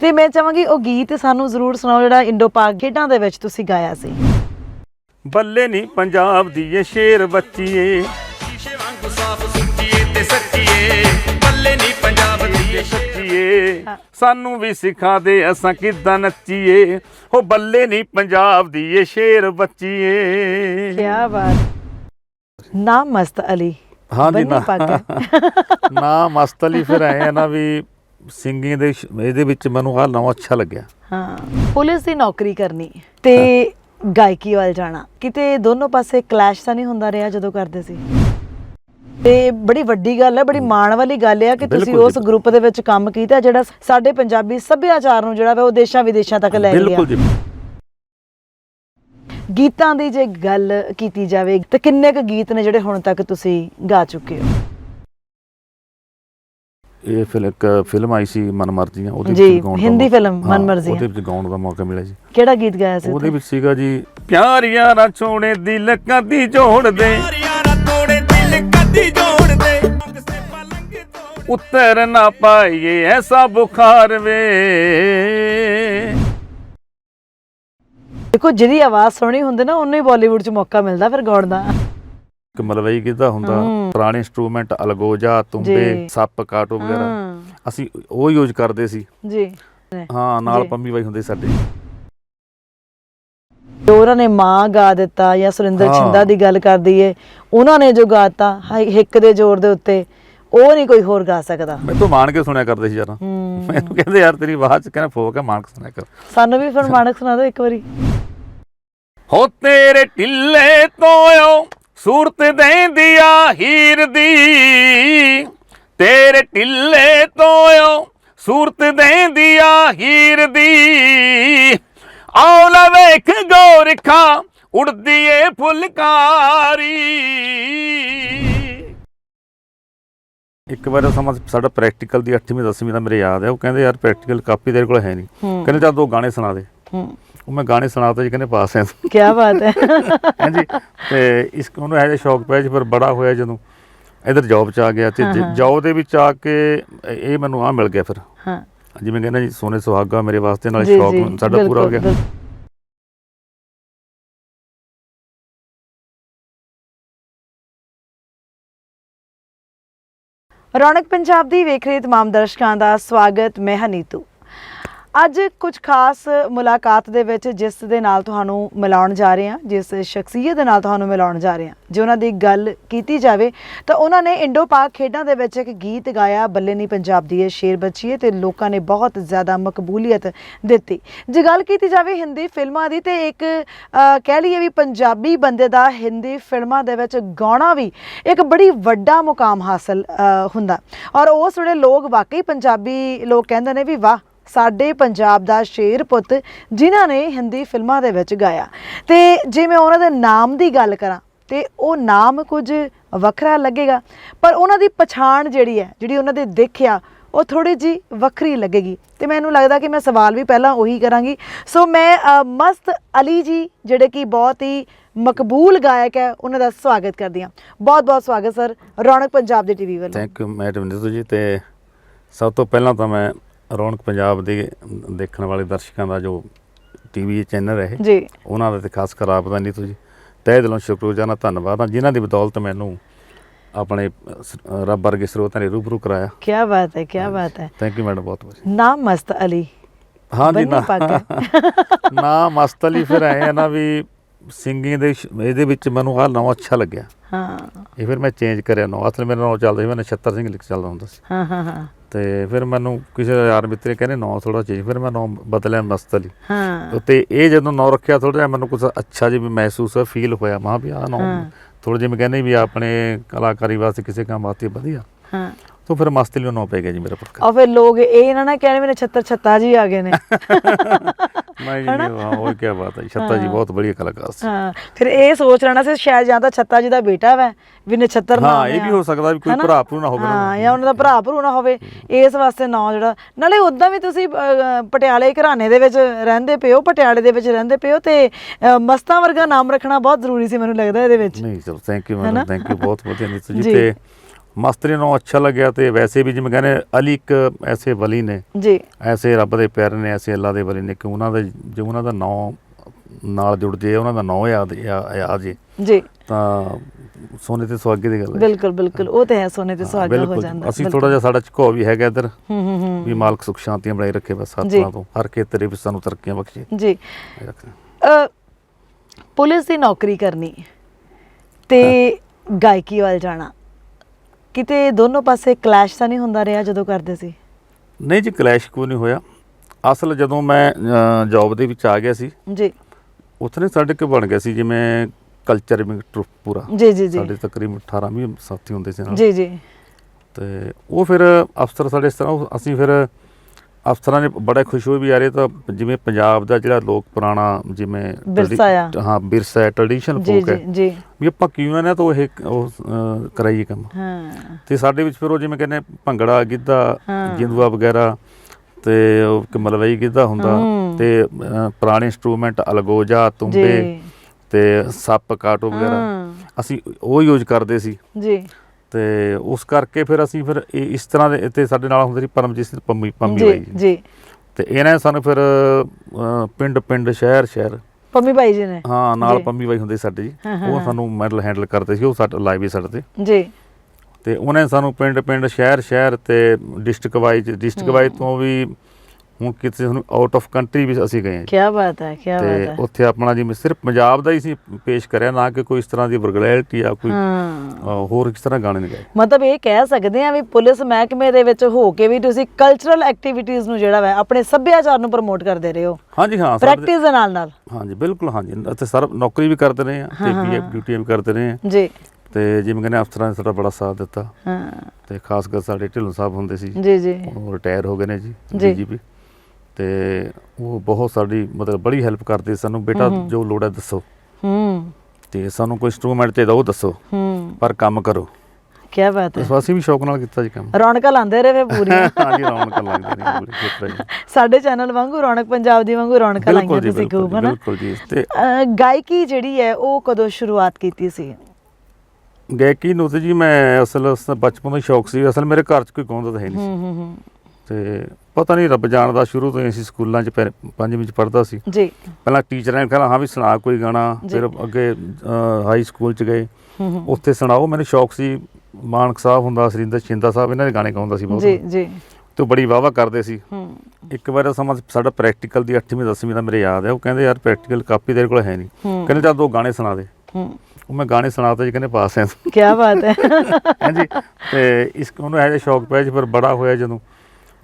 ਤੇ ਮੈਂ ਚਾਹਾਂਗੀ ਉਹ ਗੀਤ ਸਾਨੂੰ ਜ਼ਰੂਰ ਸੁਣਾਓ ਜਿਹੜਾ ਇੰਡੋ ਪਾਕ ਖੇਡਾਂ ਦੇ ਵਿੱਚ ਤੁਸੀਂ ਗਾਇਆ ਸੀ। ਬੱਲੇ ਨਹੀਂ ਪੰਜਾਬ ਦੀ ਇਹ ਸ਼ੇਰ ਬੱਚੀਏ। ਸ਼ੀਸ਼ੇ ਵਾਂਗੂ ਸਾਫ਼ ਸੁੱਚੀਏ ਤੇ ਸੱਚੀਏ। ਬੱਲੇ ਨਹੀਂ ਪੰਜਾਬ ਦੀ ਇਹ ਸੱਚੀਏ। ਸਾਨੂੰ ਵੀ ਸਿਖਾ ਦੇ ਅਸਾਂ ਕਿੱਦਾਂ ਨੱਚੀਏ। ਹੋ ਬੱਲੇ ਨਹੀਂ ਪੰਜਾਬ ਦੀ ਇਹ ਸ਼ੇਰ ਬੱਚੀਏ। ਕੀ ਬਾਤ। ਨਾਮ ਮਸਤ ਅਲੀ। ਹਾਂ ਜੀ ਨਾ। ਨਾ ਮਸਤ ਅਲੀ ਫਿਰ ਆਏ ਆ ਨਾ ਵੀ ਸਿੰਗਿੰਗ ਦੇ ਸ਼- ਇਹਦੇ ਵਿੱਚ ਮੈਨੂੰ ਹਾਲ ਨਾਮ ਅੱਛਾ ਲੱਗਿਆ। ਹਾਂ ਪੁਲਿਸ ਦੀ ਨੌਕਰੀ ਕਰਨੀ ਤੇ ਗਾਇਕੀ ਵੱਲ ਜਾਣਾ। ਕਿਤੇ ਦੋਨੋਂ ਪਾਸੇ ਕਲੈਸ਼ ਤਾਂ ਨਹੀਂ ਹੁੰਦਾ ਰਿਹਾ ਜਦੋਂ ਕਰਦੇ ਸੀ? ਤੇ ਬੜੀ ਵੱਡੀ ਗੱਲ ਹੈ ਬੜੀ ਮਾਣ ਵਾਲੀ ਗੱਲ ਹੈ ਕਿ ਤੁਸੀਂ ਬਿਲਕੁਲ ਉਸ ਜੀ। ਗਰੁੱਪ ਦੇ ਵਿੱਚ ਕੰਮ ਕੀਤਾ ਜਿਹੜਾ ਸਾਡੇ ਪੰਜਾਬੀ ਸੱਭਿਆਚਾਰ ਨੂੰ ਜਿਹੜਾ ਵਾ ਉਹ ਦੇਸ਼ਾਂ ਵਿਦੇਸ਼ਾਂ ਤੱਕ ਲੈ ਗਿਆ। ਬਿਲਕੁਲ ਜੀ। ਗੀਤਾਂ ਦੀ ਜੇ ਗੱਲ ਕੀਤੀ ਜਾਵੇ ਤਾਂ ਕਿੰਨੇ ਕੁ ਗੀਤ ਨੇ ਜਿਹੜੇ ਹੁਣ ਤੱਕ ਤੁਸੀਂ ਗਾ ਚੁੱਕੇ ਹੋ? ਇਹ ਫਿਲਮ ਇੱਕ ਫਿਲਮ ਆਈ ਸੀ ਮਨਮਰਜ਼ੀਆਂ ਉਹਦੇ ਵਿੱਚ ਗਾਉਣ ਦਾ ਹਿੰਦੀ ਫਿਲਮ ਮਨਮਰਜ਼ੀਆਂ। ਉਹਦੇ ਵਿੱਚ ਗਾਉਣ ਦਾ ਮੌਕਾ ਮਿਲਿਆ ਜੀ। ਕਿਹੜਾ ਗੀਤ ਗਾਇਆ ਸੀ ਉਹਦੇ? ਵਿੱਚ ਸੀਗਾ ਜੀ ਪਿਆਰ ਯਾਰਾ ਛੋਣੇ ਦਿਲ ਕਦੀ ਜੋੜ ਦੇ ਯਾਰਾ ਤੋੜੇ ਦਿਲ ਕਦੀ ਜੋੜ ਦੇ ਕਿਸੇ ਪਲੰਗ ਤੋੜ ਉਤਰ ਨਾ ਪਾਈਏ ਐਸਾ ਬੁਖਾਰ ਵੇ। ਦੇਖੋ ਜਿਹਦੀ ਆਵਾਜ਼ ਸੋਹਣੀ ਹੁੰਦੀ ਨਾ ਉਹਨੂੰ ਹੀ ਬਾਲੀਵੁੱਡ 'ਚ ਮੌਕਾ ਮਿਲਦਾ ਫਿਰ ਗਾਉਣ ਦਾ। ਕਿ ਮਲਵਈ ਕਿਦਾ ਹੁੰਦਾ। ਹੂੰ। ਪੁਰਾਣੇ ਇਨਸਟਰੂਮੈਂਟ ਅਲਗੋਜਾ ਤੁੰਬੇ। ਸੱਪ ਕਾਟੋ ਵਗੈਰਾ। ਅਸੀਂ ਉਹ ਯੂਜ਼ ਕਰਦੇ ਸੀ। ਜੀ। ਹਾਂ ਨਾਲ। ਪੰਮੀ ਬਾਈ ਹੁੰਦੇ ਸਾਡੇ। ਜੋ ਉਹਨਾਂ ਨੇ ਮਾਂ ਗਾ ਦਿੱਤਾ ਜਾਂ ਸੁਰਿੰਦਰ। ਛਿੰਦਾ ਦੀ ਗੱਲ ਕਰ ਦਈਏ ਉਹਨਾਂ ਨੇ ਜੋ ਗਾਤਾ ਹਿੱਕ ਦੇ ਜ਼ੋਰ ਦੇ ਉੱਤੇ ਉਹ ਨਹੀਂ ਕੋਈ ਹੋਰ ਗਾ ਸਕਦਾ। ਮੈਂ ਤੋਂ ਮਾਣ ਕੇ ਸੁਣਿਆ ਕਰਦੇ ਸੀ ਯਾਰ। ਮੈਨੂੰ ਕਹਿੰਦੇ ਯਾਰ ਤੇਰੀ ਆਵਾਜ਼ ਚ ਕਹਿੰਦਾ ਫੋਕ ਹੈ ਮਾਣ ਕੇ ਸੁਣਿਆ ਕਰ। ਸਾਨੂੰ ਵੀ ਫਿਰ ਮਾਨਕ ਸੁਣਾ ਦਿਓ ਇੱਕ ਵਾਰੀ। ਹੋ ਤੇਰੇ ਢਿੱਲੇ ਤੋਇਓ ਸੂਰਤ ਦੇਂਦੀ ਆ ਹੀਰ ਦੀ। ਤੇਰੇ ਢਿੱਲੇ ਤੋਇਓ ਸੂਰਤ ਦੇਂਦੀ ਆ ਹੀਰ ਦੀ। ਆਉ ਲੈ ਵੇਖ ਗੋਰਖਾ ਉੜਦੀ ਏ ਫੁਲਕਾਰੀ। ਇੱਕ ਵਾਰ ਸਮਾਂ ਸਾਡਾ ਪ੍ਰੈਕਟੀਕਲ ਦੀ 8ਵੀਂ 10ਵੀਂ ਦਾ ਮੇਰੇ ਯਾਦ ਹੈ ਉਹ ਕਹਿੰਦੇ ਯਾਰ ਪ੍ਰੈਕਟੀਕਲ ਕਾਪੀ ਤੇਰੇ ਕੋਲ ਹੈ ਨਹੀਂ। ਕਹਿੰਦੇ ਚੱਲ ਦੋ ਗਾਣੇ ਸੁਣਾ ਦੇ। ਹੂੰ ਉਹ ਮੈਂ ਗਾਣੇ ਸੁਣਾਤਾ ਜੀ ਕਹਿੰਦੇ ਪਾਸ ਹੈ ਕੀ ਬਾਤ ਹੈ। ਹਾਂਜੀ ਤੇ ਇਸ ਉਹਨੂੰ ਇਹ ਸ਼ੌਕ ਪਿਆ ਜੀ ਫਿਰ ਬੜਾ ਹੋਇਆ ਜਦੋਂ ਇਧਰ ਜੌਬ ਚ ਆ ਗਿਆ ਤੇ। ਜੌਬ ਦੇ ਵਿੱਚ ਆ ਕੇ ਇਹ ਮੈਨੂੰ ਆ ਮਿਲ ਗਿਆ ਫਿਰ। ਹਾਂ। ਜਿਵੇਂ ਕਹਿੰਦਾ ਜੀ ਸੋਨੇ ਸੁਹਾਗਾ ਮੇਰੇ ਵਾਸਤੇ ਨਾਲ ਸ਼ੌਕ ਸਾਡਾ ਪੂਰਾ ਹੋ ਗਿਆ। ਰੌਣਕ ਪੰਜਾਬ ਦੀ ਵੇਖ ਰਹੇ ਤਮਾਮ ਦਰਸ਼ਕਾਂ ਦਾ ਸਵਾਗਤ ਮੈਂ ਹਾਂ ਨੀਤੂ। ਅੱਜ ਕੁਝ ਖਾਸ ਮੁਲਾਕਾਤ ਦੇ ਵਿੱਚ ਜਿਸ ਦੇ ਨਾਲ ਤੁਹਾਨੂੰ ਮਿਲਾਉਣ ਜਾ ਰਹੇ ਹਾਂ, ਜਿਸ ਸ਼ਖਸੀਅਤ ਦੇ ਨਾਲ ਤੁਹਾਨੂੰ ਮਿਲਾਉਣ ਜਾ ਰਹੇ ਹਾਂ, ਜੇ ਉਹਨਾਂ ਦੀ ਗੱਲ ਕੀਤੀ ਜਾਵੇ, ਤਾਂ ਉਹਨਾਂ ਨੇ ਇੰਡੋ ਪਾਕ ਖੇਡਾਂ ਦੇ ਵਿੱਚ ਇੱਕ ਗੀਤ ਗਾਇਆ, ਬੱਲੇ ਨਹੀਂ ਪੰਜਾਬ ਦੀ ਇਹ ਸ਼ੇਰ ਬੱਚੀਏ ਤੇ ਲੋਕਾਂ ਨੇ ਬਹੁਤ ਜ਼ਿਆਦਾ ਮਕਬੂਲੀਅਤ ਦਿੱਤੀ। ਜੇ ਗੱਲ ਕੀਤੀ ਜਾਵੇ ਹਿੰਦੀ ਫਿਲਮਾਂ ਦੀ, ਤੇ ਇੱਕ ਕਹਿ ਲਈਏ ਵੀ ਪੰਜਾਬੀ ਬੰਦੇ ਦਾ ਹਿੰਦੀ ਫਿਲਮਾਂ ਦੇ ਵਿੱਚ ਗਾਉਣਾ ਵੀ ਇੱਕ ਬੜੀ ਵੱਡਾ ਮੁਕਾਮ ਹਾਸਲ ਹੁੰਦਾ। ਔਰ ਉਸ ਵੇਲੇ ਲੋਕ ਵਾਕਈ ਪੰਜਾਬੀ ਲੋਕ ਕਹਿੰਦੇ ਨੇ ਵੀ ਵਾਹ ਸਾਡੇ ਪੰਜਾਬ ਦਾ ਸ਼ੇਰ ਪੁੱਤ, ਜਿਨ੍ਹਾਂ ਨੇ ਹਿੰਦੀ ਫਿਲਮਾਂ ਦੇ ਵਿੱਚ ਗਾਇਆ। ਤੇ ਜੇ ਮੈਂ ਉਹਨਾਂ ਦੇ ਨਾਮ ਦੀ ਗੱਲ ਕਰਾਂ, ਤੇ ਉਹ ਨਾਮ ਕੁਝ ਵੱਖਰਾ ਲੱਗੇਗਾ, ਪਰ ਉਹਨਾਂ ਦੀ ਪਛਾਣ ਜਿਹੜੀ ਹੈ, ਜਿਹੜੀ ਉਹਨਾਂ ਦੇ ਦੇਖਿਆ, ਉਹ ਥੋੜੀ ਜੀ ਵੱਖਰੀ ਲੱਗੇਗੀ। ਤੇ ਮੈਨੂੰ ਲੱਗਦਾ ਕਿ ਮੈਂ ਸਵਾਲ ਵੀ ਪਹਿਲਾਂ ਉਹੀ ਕਰਾਂਗੀ। ਸੋ ਮੈਂ ਮਸਤ ਅਲੀ ਜੀ, ਜਿਹੜੇ ਕਿ ਬਹੁਤ ਹੀ ਮਕਬੂਲ ਗਾਇਕ ਹੈ, ਉਹਨਾਂ ਦਾ ਸਵਾਗਤ ਕਰਦੀ ਹਾਂ। ਬਹੁਤ ਬਹੁਤ ਸਵਾਗਤ, ਸਰ। ਰੌਣਕ ਪੰਜਾਬ ਦੇ ਟੀਵੀ ਵੱਲੋਂ। ਥੈਂਕ ਯੂ ਮੈਡਮ ਨਿਤੂ ਜੀ, ਤੇ ਸਭ ਤੋਂ ਪਹਿਲਾਂ ਤਾਂ ਮੈਂ ਰੌਣਕ ਪੰਜਾਬ ਦੇ ਦੇਖਣ ਵਾਲੇ ਦਰਸ਼ਕਾਂ ਦਾ ਜੋ ਟੀਵੀ ਚੈਨਲ ਹੈ ਜੀ। ਉਹਨਾਂ ਦਾ ਤੇ ਖਾਸ ਕਰ ਆਪ ਦਾ ਨੀਤੂ ਜੀ। ਤਹਿ ਦਿਲੋਂ ਸ਼ੁਕਰਗੁਜ਼ਾਰ ਹਾਂ ਧੰਨਵਾਦ। ਹਾਂ ਜਿਨ੍ਹਾਂ ਦੀ ਬਦੌਲਤ ਮੈਨੂੰ ਆਪਣੇ ਰੱਬ ਵਰਗੇ ਸਰੋਤਾਂ ਨੇ ਰੂਬਰੂ ਕਰਾਇਆ। ਕੀ ਬਾਤ ਹੈ ਕੀ ਬਾਤ ਹੈ। ਥੈਂਕ ਯੂ ਮੈਡਮ ਬਹੁਤ ਬਹੁਤ ਨਾਮ ਮਸਤ ਅਲੀ। ਹਾਂ ਜੀ ਨਾ। ਨਾ ਮਸਤ ਅਲੀ ਫਿਰ ਆਏ ਨਾ ਵੀ ਸਿੰਗਿੰਗ ਦੇ ਸ਼- ਇਹਦੇ ਵਿੱਚ ਮੈਨੂੰ ਹਾਲ ਨਾਮ ਅੱਛਾ ਲੱਗਿਆ। ਹਾਂ। ਇਹ ਫਿਰ ਮੈਂ ਚੇਂਜ ਕਰਿਆ ਨਾਮ ਅਸਲ ਮੇਰਾ ਨਾਮ ਚੱਲਦਾ ਸੀ ਮੈਂ ਨਛੱਤਰ ਸਿੰਘ ਲਿਖ ਚੱਲਦਾ ਹੁੰਦਾ ਸੀ। ਹਾਂ ਹਾਂ ਹਾਂ। ਤੇ ਫਿਰ ਮੈਨੂੰ ਕਿਸੇ ਯਾਰ ਮਿੱਤਰ ਨੇ ਕਹਿੰਦੇ ਨਾਮ ਥੋੜਾ ਚੇਂਜ ਫਿਰ ਮੈਂ ਨਾਮ ਬਦਲਿਆ ਮਸਤ ਅਲੀ ਹਾਂ। ਤੇ ਇਹ ਜਦੋਂ ਨਾਮ ਰੱਖਿਆ ਥੋੜਾ ਜਿਹਾ ਮੈਨੂੰ ਕੁਝ ਅੱਛਾ ਜਿਹਾ ਵੀ ਮਹਿਸੂਸ ਹੋਇਆ ਫੀਲ ਹੋਇਆ। ਮਾਂ ਵੀ ਆ ਨਾਮ ਹਾਂ। ਥੋੜਾ ਜਿਹਾ ਮੈਂ ਕਹਿੰਦੇ ਵੀ ਆਪਣੇ ਕਲਾਕਾਰੀ ਵਾਸਤੇ ਕਿਸੇ ਕੰਮ ਵਾਸਤੇ ਵਧੀਆ। ਹਾਂ। ਤੋਂ ਫਿਰ ਮਸਤ ਅਲੀ ਨਾਮ ਪੈ ਗਿਆ ਜੀ ਮੇਰਾ ਪੱਕਾ ਔਰ ਫਿਰ ਲੋਕ ਇਹ ਨਾ ਨਾ ਕਹਿਣ ਮੇਰੇ 76 ਛੱਤਾ ਜੀ ਆ ਗਏ ਨੇ ਮੈਂ ਜੀ ਹਾਂ ਉਹ ਕੀ ਬਾਤ ਹੈ ਛੱਤਾ ਜੀ ਬਹੁਤ ਵਧੀਆ ਕਲਾਕਾਰ ਸੀ ਹਾਂ ਫਿਰ ਇਹ ਸੋਚ ਲੈਣਾ ਸੀ ਸ਼ਾਇਦ ਜਾਂ ਤਾਂ ਛੱਤਾ ਜੀ ਦਾ ਬੇਟਾ ਵੈ ਵੀ ਨਛੱਤਰ ਨਾਮ ਹਾਂ ਇਹ ਵੀ ਹੋ ਸਕਦਾ ਵੀ ਕੋਈ? ਭਰਾ ਭਰੂ ਨਾ ਹੋਵੇ ਹਾਂ। ਜਾਂ ਉਹਨਾਂ ਦਾ ਭਰਾ ਭਰੂ ਨਾ ਹੋਵੇ ਇਸ ਵਾਸਤੇ ਨਾਂ ਜਿਹੜਾ ਨਾਲੇ ਉਦਾਂ ਵੀ ਤੁਸੀਂ ਪਟਿਆਲੇ ਘਰਾਣੇ ਦੇ ਵਿੱਚ ਰਹਿੰਦੇ ਪਿਓ ਪਟਿਆਲੇ ਦੇ ਵਿੱਚ ਰਹਿੰਦੇ ਪਿਓ ਤੇ ਮਸਤਾਂ ਵਰਗਾ ਨਾਮ ਰੱਖਣਾ ਬਹੁਤ ਜ਼ਰੂਰੀ ਸੀ ਮੈਨੂੰ ਲੱਗਦਾ ਇਹਦੇ ਵਿੱਚ ਨਹੀਂ ਚਲੋ thank you? Madam thank you ਬਹੁਤ ਵਧੀਆ ਨੀਤੂ ਜੀ। ਤੇ ਮਾਸਟਰੀ ਨੂੰ ਅੱਛਾ ਲੱਗਿਆ ਤੇ ਵੈਸੇ ਵੀ ਜਿਵੇਂ ਕਹਿੰਦੇ ਅਲੀ ਇੱਕ ਐਸੇ ਵਲੀ ਨੇ। ਜੀ। ਐਸੇ ਰੱਬ ਦੇ ਪਿਆਰੇ ਨੇ ਐਸੇ ਅੱਲਾ ਦੇ ਵਲੀ ਨੇ ਕਿ ਉਹਨਾਂ ਦੇ ਜੇ ਉਹਨਾਂ ਦਾ ਨਾਂ ਨਾਲ ਜੁੜ ਜੇ ਉਹਨਾਂ ਦਾ ਨਾਂ ਯਾਦ ਆ ਜੇ। ਜੀ। ਤਾਂ ਸੋਨੇ ਤੇ ਸੁਹਾਗੇ ਦੀ ਗੱਲ ਹੈ। ਬਿਲਕੁਲ ਬਿਲਕੁਲ। ਉਹ ਤੇ ਹੈ ਸੋਨੇ ਤੇ ਹਾਂ, ਸੁਹਾਗਾ ਹੋ ਬਿਲਕੁਲ। ਜਾਂਦਾ ਅਸੀਂ। ਥੋੜਾ ਜਿਹਾ ਸਾਡਾ ਝੁਕਾਅ ਵੀ ਹੈਗਾ ਇੱਧਰ। ਹੂੰ ਹੂੰ ਹੂੰ। ਵੀ ਮਾਲਕ ਸੁਖ ਸ਼ਾਂਤੀਆਂ ਬਣਾਈ ਰੱਖੇ ਬਸ। ਤਰ੍ਹਾਂ ਤੋਂ। ਹਰ ਖੇਤਰ ਵਿੱਚ ਸਾਨੂੰ ਤਰੱਕੀਆਂ ਬਖਸ਼ੇ। ਜੀ। ਪੁਲਿਸ ਦੀ ਨੌਕਰੀ ਕਰਨੀ ਤੇ ਗਾਇਕੀ ਵੱਲ ਜਾਣਾ। ਕਿਤੇ ਦੋਨੋਂ ਪਾਸੇ ਕਲੈਸ਼ ਤਾਂ ਨਹੀਂ ਹੁੰਦਾ ਰਿਹਾ ਜਦੋਂ ਕਰਦੇ ਸੀ? ਨਹੀਂ ਜੀ ਕਲੈਸ਼ ਕੋਈ ਨਹੀਂ ਹੋਇਆ? ਅਸਲ ਜਦੋਂ ਮੈਂ ਜੌਬ ਦੇ ਵਿੱਚ ਆ ਗਿਆ ਸੀ ਜੀ। ਉੱਥੇ ਨੇ ਸਾਡੇ ਕੋਲ ਬਣ ਗਿਆ ਸੀ ਜਿਵੇਂ ਕਲਚਰ ਵੀ ਟਰੁੱਪ ਪੂਰਾ। ਜੀ ਜੀ ਜੀ। ਸਾਡੇ ਤਕਰੀਬਨ 18 20 ਸਾਥੀ ਹੁੰਦੇ ਸੀ ਨਾਲ। ਜੀ ਜੀ। ਤੇ ਉਹ ਫਿਰ ਅਫਸਰ ਸਾਡੇ ਇਸ ਤਰ੍ਹਾਂ ਅਸੀਂ ਫਿਰ ਅਫਸਰਾਂ ਨੇ ਬੜਾ ਖੁਸ਼ ਹੋਏ ਵੀ ਯਾਰ ਇਹ ਤਾਂ ਜਿਵੇਂ ਪੰਜਾਬ ਦਾ ਜਿਹੜਾ ਲੋਕ ਪੁਰਾਣਾ ਜਿਵੇਂ ਵਿਰਸਾ tradi- ਆ। ਹਾਂ ਵਿਰਸਾ ਹੈ ਟ੍ਰੈਡੀਸ਼ਨ ਜੀ ਫੋਕ ਹੈ। ਜੀ ਵੀ ਆਪਾਂ ਕਿਉਂ ਨਾ ਤਾਂ ਉਹ ਇਹ ਉਹ ਕਰਾਈਏ ਕੰਮ? ਹਾਂ। ਤੇ ਸਾਡੇ ਵਿੱਚ ਫਿਰ ਉਹ ਜਿਵੇਂ ਕਹਿੰਦੇ ਭੰਗੜਾ ਗਿੱਧਾ। ਜਿੰਦੂਆ ਵਗੈਰਾ ਤੇ ਉਹ ਕਿ ਮਲਵਈ ਗਿੱਧਾ ਹੁੰਦਾ। ਤੇ ਪੁਰਾਣੇ ਇਨਸਟਰੂਮੈਂਟ ਅਲਗੋਜਾ ਤੁੰਬੇ ਤੇ ਸੱਪ ਕਾਟੋ ਵਗੈਰਾ। ਅਸੀਂ ਉਹ ਯੂਜ਼ ਕਰਦੇ ਸੀ। ਜੀ। ਤੇ ਉਸ ਕਰਕੇ ਫਿਰ ਅਸੀਂ ਫਿਰ ਇਹ- ਇਸ ਤਰ੍ਹਾਂ ਦੇ ਤੇ ਸਾਡੇ ਨਾਲ ਹੁੰਦੇ ਸੀ ਪਰਮਜੀਤ ਸਿੰਘ ਪੰਮੀ ਪੰਮੀ ਬਾਈ ਜੀ। ਜੀ। ਤੇ ਇਹਨਾਂ ਨੇ ਸਾਨੂੰ ਫਿਰ ਅਹ, ਪਿੰਡ ਪਿੰਡ ਸ਼ਹਿਰ ਸ਼ਹਿਰ। ਪੰਮੀ ਭਾਈ ਜੀ ਨੇ? ਹਾਂ ਨਾਲ ਜੀ। ਪੰਮੀ ਬਾਈ ਹੁੰਦੇ ਸੀ ਸਾਡੇ ਜੀ। ਹਾਂ, ਹਾਂ, ਉਹ ਹਾਂ। ਸਾਨੂੰ ਮੈਡਲ ਹੈਂਡਲ ਕਰਦੇ ਸੀ ਉਹ ਸਾਡੇ ਲਾਈਵ ਹੀ ਸਾਡੇ ਤੇ। ਜੀ। ਤੇ ਉਹਨੇ ਸਾਨੂੰ ਪਿੰਡ ਪਿੰਡ ਸ਼ਹਿਰ ਸ਼ਹਿਰ ਤੇ ਡਿਸਟ੍ਰਿਕਟ ਵਾਈਜ਼ ਡਿਸਟ੍ਰਿਕਟ ਵਾਈਜ਼ ਤੋਂ ਵੀ ਹੁਣ ਕਿਤੇ ਸਾਨੂੰ ਆਊਟ ਆਫ ਕੰਟਰੀ ਵੀ ਅਸੀਂ ਗਏ ਹਾਂ। ਕੀ ਬਾਤ ਹੈ ਕੀ ਬਾਤ ਤੇ ਹੈ। ਉੱਥੇ ਆਪਣਾ ਜਿਵੇਂ ਸਿਰਫ ਪੰਜਾਬ ਦਾ ਹੀ ਸੀ ਪੇਸ਼ ਕਰਿਆ ਨਾ ਕਿ ਕੋਈ ਇਸ ਤਰ੍ਹਾਂ ਦੀ ਵਰਗਲੈਲਿਟੀ ਆ ਕੋਈ ਹਾਂ। ਹੋਰ ਕਿਸ ਤਰ੍ਹਾਂ ਗਾਣੇ ਨਹੀਂ ਗਾਏ। ਮਤਲਬ ਇਹ ਕਹਿ ਸਕਦੇ ਆ ਵੀ ਪੁਲਿਸ ਮਹਿਕਮੇ ਦੇ ਵਿੱਚ ਹੋ ਕੇ ਵੀ ਤੁਸੀਂ ਕਲਚਰਲ ਐਕਟੀਵਿਟੀਜ਼ ਨੂੰ ਜਿਹੜਾ ਵਾ ਆਪਣੇ ਸੱਭਿਆਚਾਰ ਨੂੰ ਪ੍ਰਮੋਟ ਕਰਦੇ ਰਹੇ ਹੋ। ਹਾਂਜੀ ਹਾਂ ਪ੍ਰੈਕਟਿਸ ਦੇ ਨਾਲ ਨਾਲ। ਹਾਂਜੀ ਬਿਲਕੁਲ ਹਾਂਜੀ। ਅਤੇ ਸਰ ਨੌਕਰੀ ਵੀ ਕਰਦੇ ਰਹੇ ਆ ਤੇ ਪੀਐਫ ਡਿਊਟੀਆਂ ਵੀ ਕਰਦੇ ਰਹੇ ਆ ਜੀ। ਤੇ ਜਿਵੇਂ ਕਹਿੰਦੇ ਅਫਸਰਾਂ ਨੇ ਸਾਡਾ ਬੜਾ ਸਾਥ ਦਿੱਤਾ। ਹਾਂ। ਤੇ ਖਾਸ ਕਰ ਸਾਡੇ ਢਿੱਲੋਂ ਸਾਹਿਬ ਹੁੰਦੇ ਸੀ। ਜੀ ਜੀ। ਉਹ ਰਿਟਾਇਰ ਹੋ ਗਏ ਨੇ ਜੀ ਜੀ। ਤੇ ਉਹ ਬਹੁਤ ਸਾਡੀ ਮਤਲਬ ਬੜੀ ਹੈਲਪ ਕਰਦੇ ਸਾਨੂੰ ਬੇਟਾ ਜੋ ਲੋੜ ਹੈ ਦੱਸੋ। ਹੂੰ। ਤੇ ਸਾਨੂੰ ਕੋਈ ਇਨਸਟਰੂਮੈਂਟ ਚਾਹੀਦਾ ਉਹ ਦੱਸੋ। ਹੂੰ। ਪਰ ਕੰਮ ਕਰੋ। ਕੀ ਬਾਤ ਹੈ। ਵਾਸਤੇ ਵੀ ਸ਼ੌਕ ਨਾਲ ਕੀਤਾ ਜੀ ਕੰਮ। ਰੌਣਕਾਂ ਲਾਉਂਦੇ ਰਹੇ ਫੇ ਪੂਰੀਆਂ। ਹਾਂਜੀ ਰੌਣਕ ਲੱਗਦੇ ਨੇ ਪੂਰੇ ਖੇਤਰ ਜੀ ਸਾਡੇ ਚੈਨਲ ਵਾਂਗੂ ਰੌਣਕ ਪੰਜਾਬ ਦੀ ਵਾਂਗੂ ਰੌਣਕਾਂ ਲਾਈਆਂ ਤੁਸੀਂ ਖੂਬ ਹਨਾ? ਬਿਲਕੁਲ ਜੀ। ਤੇ ਗਾਇਕੀ ਜਿਹੜੀ ਹੈ ਉਹ ਕਦੋਂ ਸ਼ੁਰੂਆਤ ਕੀਤੀ ਸੀ? ਗਾਇਕੀ ਨੂੰ ਤੇ ਜੀ ਮੈਂ ਅਸਲ ਬਚਪਨ ਤੋਂ ਸ਼ੌਕ ਸੀ। ਅਸਲ ਮੇਰੇ ਘਰ 'ਚ ਕੋਈ ਗਾਉਂਦਾ ਤਾਂ ਹੈ ਨਹੀਂ ਸੀ। ਹੂੰ ਹੂੰ ਹੂੰ। ਤੇ ਪਤਾ ਨਹੀਂ ਰੱਬ ਜਾਣਦਾ ਸ਼ੁਰੂ ਤੋਂ ਹੀ ਅਸੀਂ ਸਕੂਲਾਂ 'ਚ ਪਹਿ- ਪੰਜਵੀਂ 'ਚ ਪੜ੍ਹਦਾ ਸੀ। ਜੀ। ਪਹਿਲਾਂ ਟੀਚਰਾਂ ਨੇ ਕਹਿਣਾ ਹਾਂ ਵੀ ਸੁਣਾ ਕੋਈ ਗਾਣਾ ਜੀ। ਫਿਰ ਅੱਗੇ ਹਾਈ ਸਕੂਲ 'ਚ ਗਏ। ਹੂੰ ਹੂੰ। ਉੱਥੇ ਸੁਣਾਓ ਮੈਨੂੰ ਸ਼ੌਕ ਸੀ ਮਾਨਕ ਸਾਹਿਬ ਹੁੰਦਾ ਸਰਿੰਦਰ ਸ਼ਿੰਦਾ ਸਾਹਿਬ ਇਹਨਾਂ ਦੇ ਗਾਣੇ ਗਾਉਂਦਾ ਸੀ ਬਹੁਤ। ਜੀ ਜੀ। ਤੇ ਉਹ ਬੜੀ ਵਾਵਾ ਕਰਦੇ ਸੀ। ਹੂੰ। ਇੱਕ ਵਾਰ ਸਮਾਂ ਸਾਡਾ ਪ੍ਰੈਕਟੀਕਲ ਦੀ 8ਵੀਂ 10ਵੀਂ ਦਾ ਮੇਰੇ ਯਾਦ ਹੈ ਉਹ ਕਹਿੰਦੇ ਯਾਰ ਪ੍ਰੈਕਟੀਕਲ ਕਾਪੀ ਤੇਰੇ ਕੋਲ ਹੈ ਨਹੀਂ। ਹੂੰ। ਕਹਿੰਦੇ ਚੱਲ ਦੋ ਗਾਣੇ ਸੁਣਾ ਦੇ। ਹੂੰ। ਉਹ ਮੈਂ ਗਾਣੇ ਸੁਣਾਤਾ ਜੀ ਕਹਿੰਦੇ ਪਾਸ ਹੈ ਕੀ ਬਾਤ ਹੈ। ਹਾਂਜੀ ਤੇ ਇਸ ਉਹਨੂੰ ਇਹ ਜਿਹਾ ਸ਼ੌਕ ਪਿਆ ਜੀ ਫਿਰ ਬੜਾ ਹੋਇਆ ਜਦੋਂ।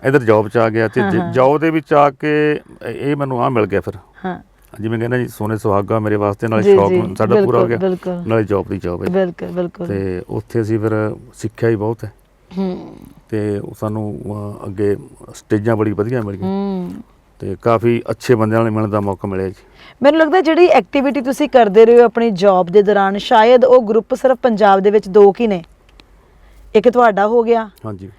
ਇਧਰ ਜੌਬ 'ਚ ਆ ਗਿਆ ਤੇ। ਜੌਬ ਦੇ ਵਿੱਚ ਆ ਕੇ ਇਹ ਮੈਨੂੰ ਆ ਮਿਲ ਗਿਆ ਫਿਰ। ਹਾਂ। ਜਿਵੇਂ ਕਹਿੰਦਾ ਜੀ ਸੋਨੇ ਸੁਹਾਗਾ ਮੇਰੇ ਵਾਸਤੇ ਨਾਲੇ ਸ਼ੌਕ ਸਾਡਾ ਪੂਰਾ ਹੋ ਗਿਆ। ਨਾਲੇ ਜੌਬ ਦੀ ਜੌਬ ਹੈ। ਬਿਲਕੁਲ ਬਿਲਕੁਲ। ਤੇ ਉੱਥੇ ਅਸੀਂ ਫਿਰ ਸਿੱਖਿਆ ਹੀ ਬਹੁਤ ਹੈ। ਹੂੰ। ਤੇ ਉਹ ਸਾਨੂੰ ਅੱਗੇ ਸਟੇਜਾਂ ਬੜੀ ਵਧੀਆ ਮਿਲ ਗਈਆਂ ਹੂੰ। ਤੇ ਕਾਫੀ ਅੱਛੇ ਬੰਦਿਆਂ ਨਾਲ ਮਿਲਣ ਦਾ ਮੌਕਾ ਮਿਲਿਆ ਜੀ। ਮੈਨੂੰ ਲੱਗਦਾ ਜਿਹੜੀ ਐਕਟੀਵਿਟੀ ਤੁਸੀਂ ਕਰਦੇ ਰਹੇ ਹੋ ਆਪਣੀ ਜੌਬ ਦੇ ਦੌਰਾਨ ਸ਼ਾਇਦ ਉਹ ਗਰੁੱਪ ਸਿਰਫ ਪੰਜਾਬ ਦੇ ਵਿੱਚ ਦੋ ਕੀ ਨੇ। ਇੱਕ ਤੁਹਾਡਾ ਹੋ ਗਿਆ। ਹਾਂਜੀ।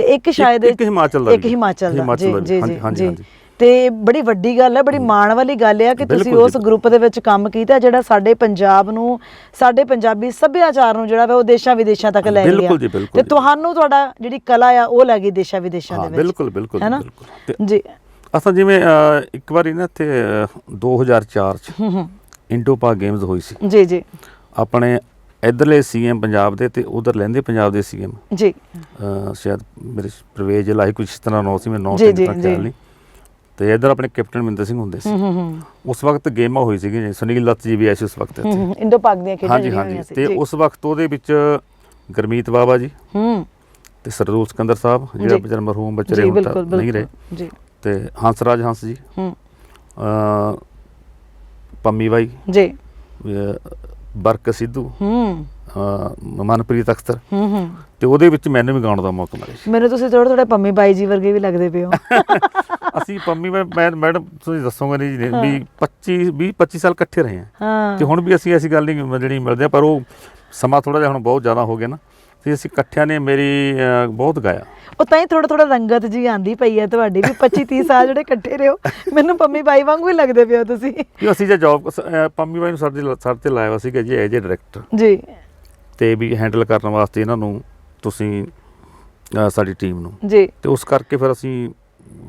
ਤੇ ਇੱਕ ਸ਼ਾਇਦ ਇੱਕ ਹਿਮਾਚਲ ਦਾ ਇੱਕ। ਹਿਮਾਚਲ ਦਾ ਜੀ। ਜੀ ਹਾਂਜੀ, ਜੀ। ਤੇ ਬੜੀ ਵੱਡੀ ਗੱਲ ਹੈ ਬੜੀ ਮਾਣ ਵਾਲੀ ਗੱਲ ਹੈ ਕਿ ਤੁਸੀਂ ਉਸ। ਗਰੁੱਪ ਦੇ ਵਿੱਚ ਕੰਮ ਕੀਤਾ ਜਿਹੜਾ ਸਾਡੇ ਪੰਜਾਬ ਨੂੰ ਸਾਡੇ ਪੰਜਾਬੀ ਸੱਭਿਆਚਾਰ ਨੂੰ ਜਿਹੜਾ ਵਾ ਉਹ ਦੇਸ਼ਾਂ ਵਿਦੇਸ਼ਾਂ ਤੱਕ ਲੈ ਗਿਆ ਤੇ। ਤੁਹਾਨੂੰ ਤੁਹਾਡਾ ਜਿਹੜੀ ਕਲਾ ਆ ਉਹ ਲੈ ਗਈ ਦੇਸ਼ਾਂ ਵਿਦੇਸ਼ਾਂ ਦੇ ਵਿੱਚ ਬਿਲਕੁਲ ਬਿਲਕੁਲ? ਬਿਲਕੁਲ ਜੀ ਅਸਾਂ ਜਿਵੇਂ ਇੱਕ ਵਾਰੀ ਨਾ ਇੱਥੇ ਅਹ, 2004 ਚ ਇੰਡੋ ਪਾਕ ਗੇਮਸ ਹੋਈ ਸੀ ਜੀ ਜੀ ਆਪਣੇ ਇਧਰਲੇ ਸੀਐਮ ਪੰਜਾਬ ਦੇ ਤੇ ਉਧਰ ਲੈਂਦੇ ਪੰਜਾਬ ਦੇ ਸੀਐਮ। ਜੀ। ਸ਼ਾਇਦ ਮੇਰੇ ਪ੍ਰਵੇਜ ਲਾਈ ਕੁਝ ਇਸ ਤਰ੍ਹਾਂ ਨੌ ਸੀ ਮੈਂ ਨੌ ਤੱਕ। ਖਿਆਲ ਨਹੀਂ। ਤੇ ਇਧਰ ਆਪਣੇ ਕੈਪਟਨ ਮਿੰਦਰ ਸਿੰਘ ਹੁੰਦੇ ਸੀ। ਉਸ ਵਕਤ ਗੇਮਾਂ ਹੋਈ ਸੀਗੀ ਜੀ ਸੁਨੀਲ ਦੱਤ ਜੀ ਵੀ ਆਏ ਸੀ ਉਸ ਵਕਤ ਇੱਥੇ। ਇੰਡੋ ਪਾਕ ਦੀਆਂ ਖੇਡਾਂ ਹਾਂਜੀ ਹਾਂਜੀ। ਤੇ। ਉਸ ਵਕਤ ਉਹਦੇ ਵਿੱਚ ਗਰਮੀਤ ਬਾਬਾ ਜੀ ਹੂੰ। ਤੇ ਸਰਦੂਲ ਸਿਕੰਦਰ ਸਾਹਿਬ ਜਿਹੜਾ। ਵਿਚਾਰ ਮਰਹੂਮ ਬਚਰੇ ਹੁਣ ਤਾਂ ਨਹੀਂ ਰਹੇ। ਜੀ। ਤੇ ਹੰਸਰਾਜ ਹੰਸ ਜੀ। ਹੂੰ। ਅ ਪੰਮੀ ਬਾਈ। ਜੀ। ਬਰਕ ਸਿੱਧੂ ਹੂੰ। ਅ, ਮਨਪ੍ਰੀਤ ਅਖਤਰ। ਹੂੰ ਹੂੰ। ਤੇ ਉਹਦੇ ਵਿੱਚ ਮੈਨੂੰ ਵੀ ਗਾਉਣ ਦਾ ਮੌਕਾ ਮਿਲਿਆ ਸੀ। ਮੈਨੂੰ ਤੁਸੀਂ ਥੋੜਾ ਥੋੜਾ ਪੰਮੀ ਬਾਈ ਜੀ ਵਰਗੇ ਵੀ ਲੱਗਦੇ ਪਏ ਹੋ। ਅਸੀਂ ਪੰਮੀ ਮੈਂ ਮੈਂ- ਮੈਡਮ ਤੁਸੀਂ ਦੱਸੋਗੇ ਨਹੀਂ ਜੀ ਵੀ 25 20 25 ਸਾਲ ਇਕੱਠੇ ਰਹੇ ਹਾਂ। ਹਾਂ। ਤੇ ਹੁਣ ਵੀ ਅਸੀਂ ਐਸੀ ਗੱਲ ਨਹੀਂ ਜਿਹੜੀ ਮਿਲਦੇ ਆ ਪਰ ਉਹ ਸਮਾਂ ਥੋੜਾ ਜਿਹਾ ਹੁਣ ਬਹੁਤ ਜ਼ਿਆਦਾ ਹੋ ਗਿਆ ਨਾ। ਤੇ ਅਸੀਂ ਇਕੱਠਿਆਂ ਨੇ ਮੇਰੀ ਬਹੁਤ ਗਾਇਆ। ਉਹ ਤਾਂ ਹੀ ਥੋੜਾ ਥੋੜਾ ਰੰਗਤ ਜੀ ਆਂਦੀ ਪਈ ਹੈ ਤੁਹਾਡੀ ਵੀ 25 30 ਸਾਲ ਜਿਹੜੇ ਇਕੱਠੇ ਰਹੋ ਮੈਨੂੰ ਪੰਮੀ ਬਾਈ ਵਾਂਗੂ ਹੀ ਲੱਗਦੇ ਹੋ ਤੁਸੀਂ। ਕਿ ਅਸੀਂ ਜੇ ਜੌਬ ਪੰਮੀ ਬਾਈ ਨੂੰ ਸਾਡੇ ਲ- ਸਾਡੇ ਤੇ ਲਾਇਆ ਹੋਇਆ ਸੀਗਾ ਜੀ ਐਜ ਏ ਡਾਇਰੈਕਟਰ ਜੀ। ਤੇ ਵੀ ਹੈਂਡਲ ਕਰਨ ਵਾਸਤੇ ਇਹਨਾਂ ਨੂੰ ਤੁਸੀਂ ਸਾਡੀ ਟੀਮ ਨੂੰ। ਜੀ। ਤੇ ਉਸ ਕਰਕੇ ਫਿਰ ਅਸੀਂ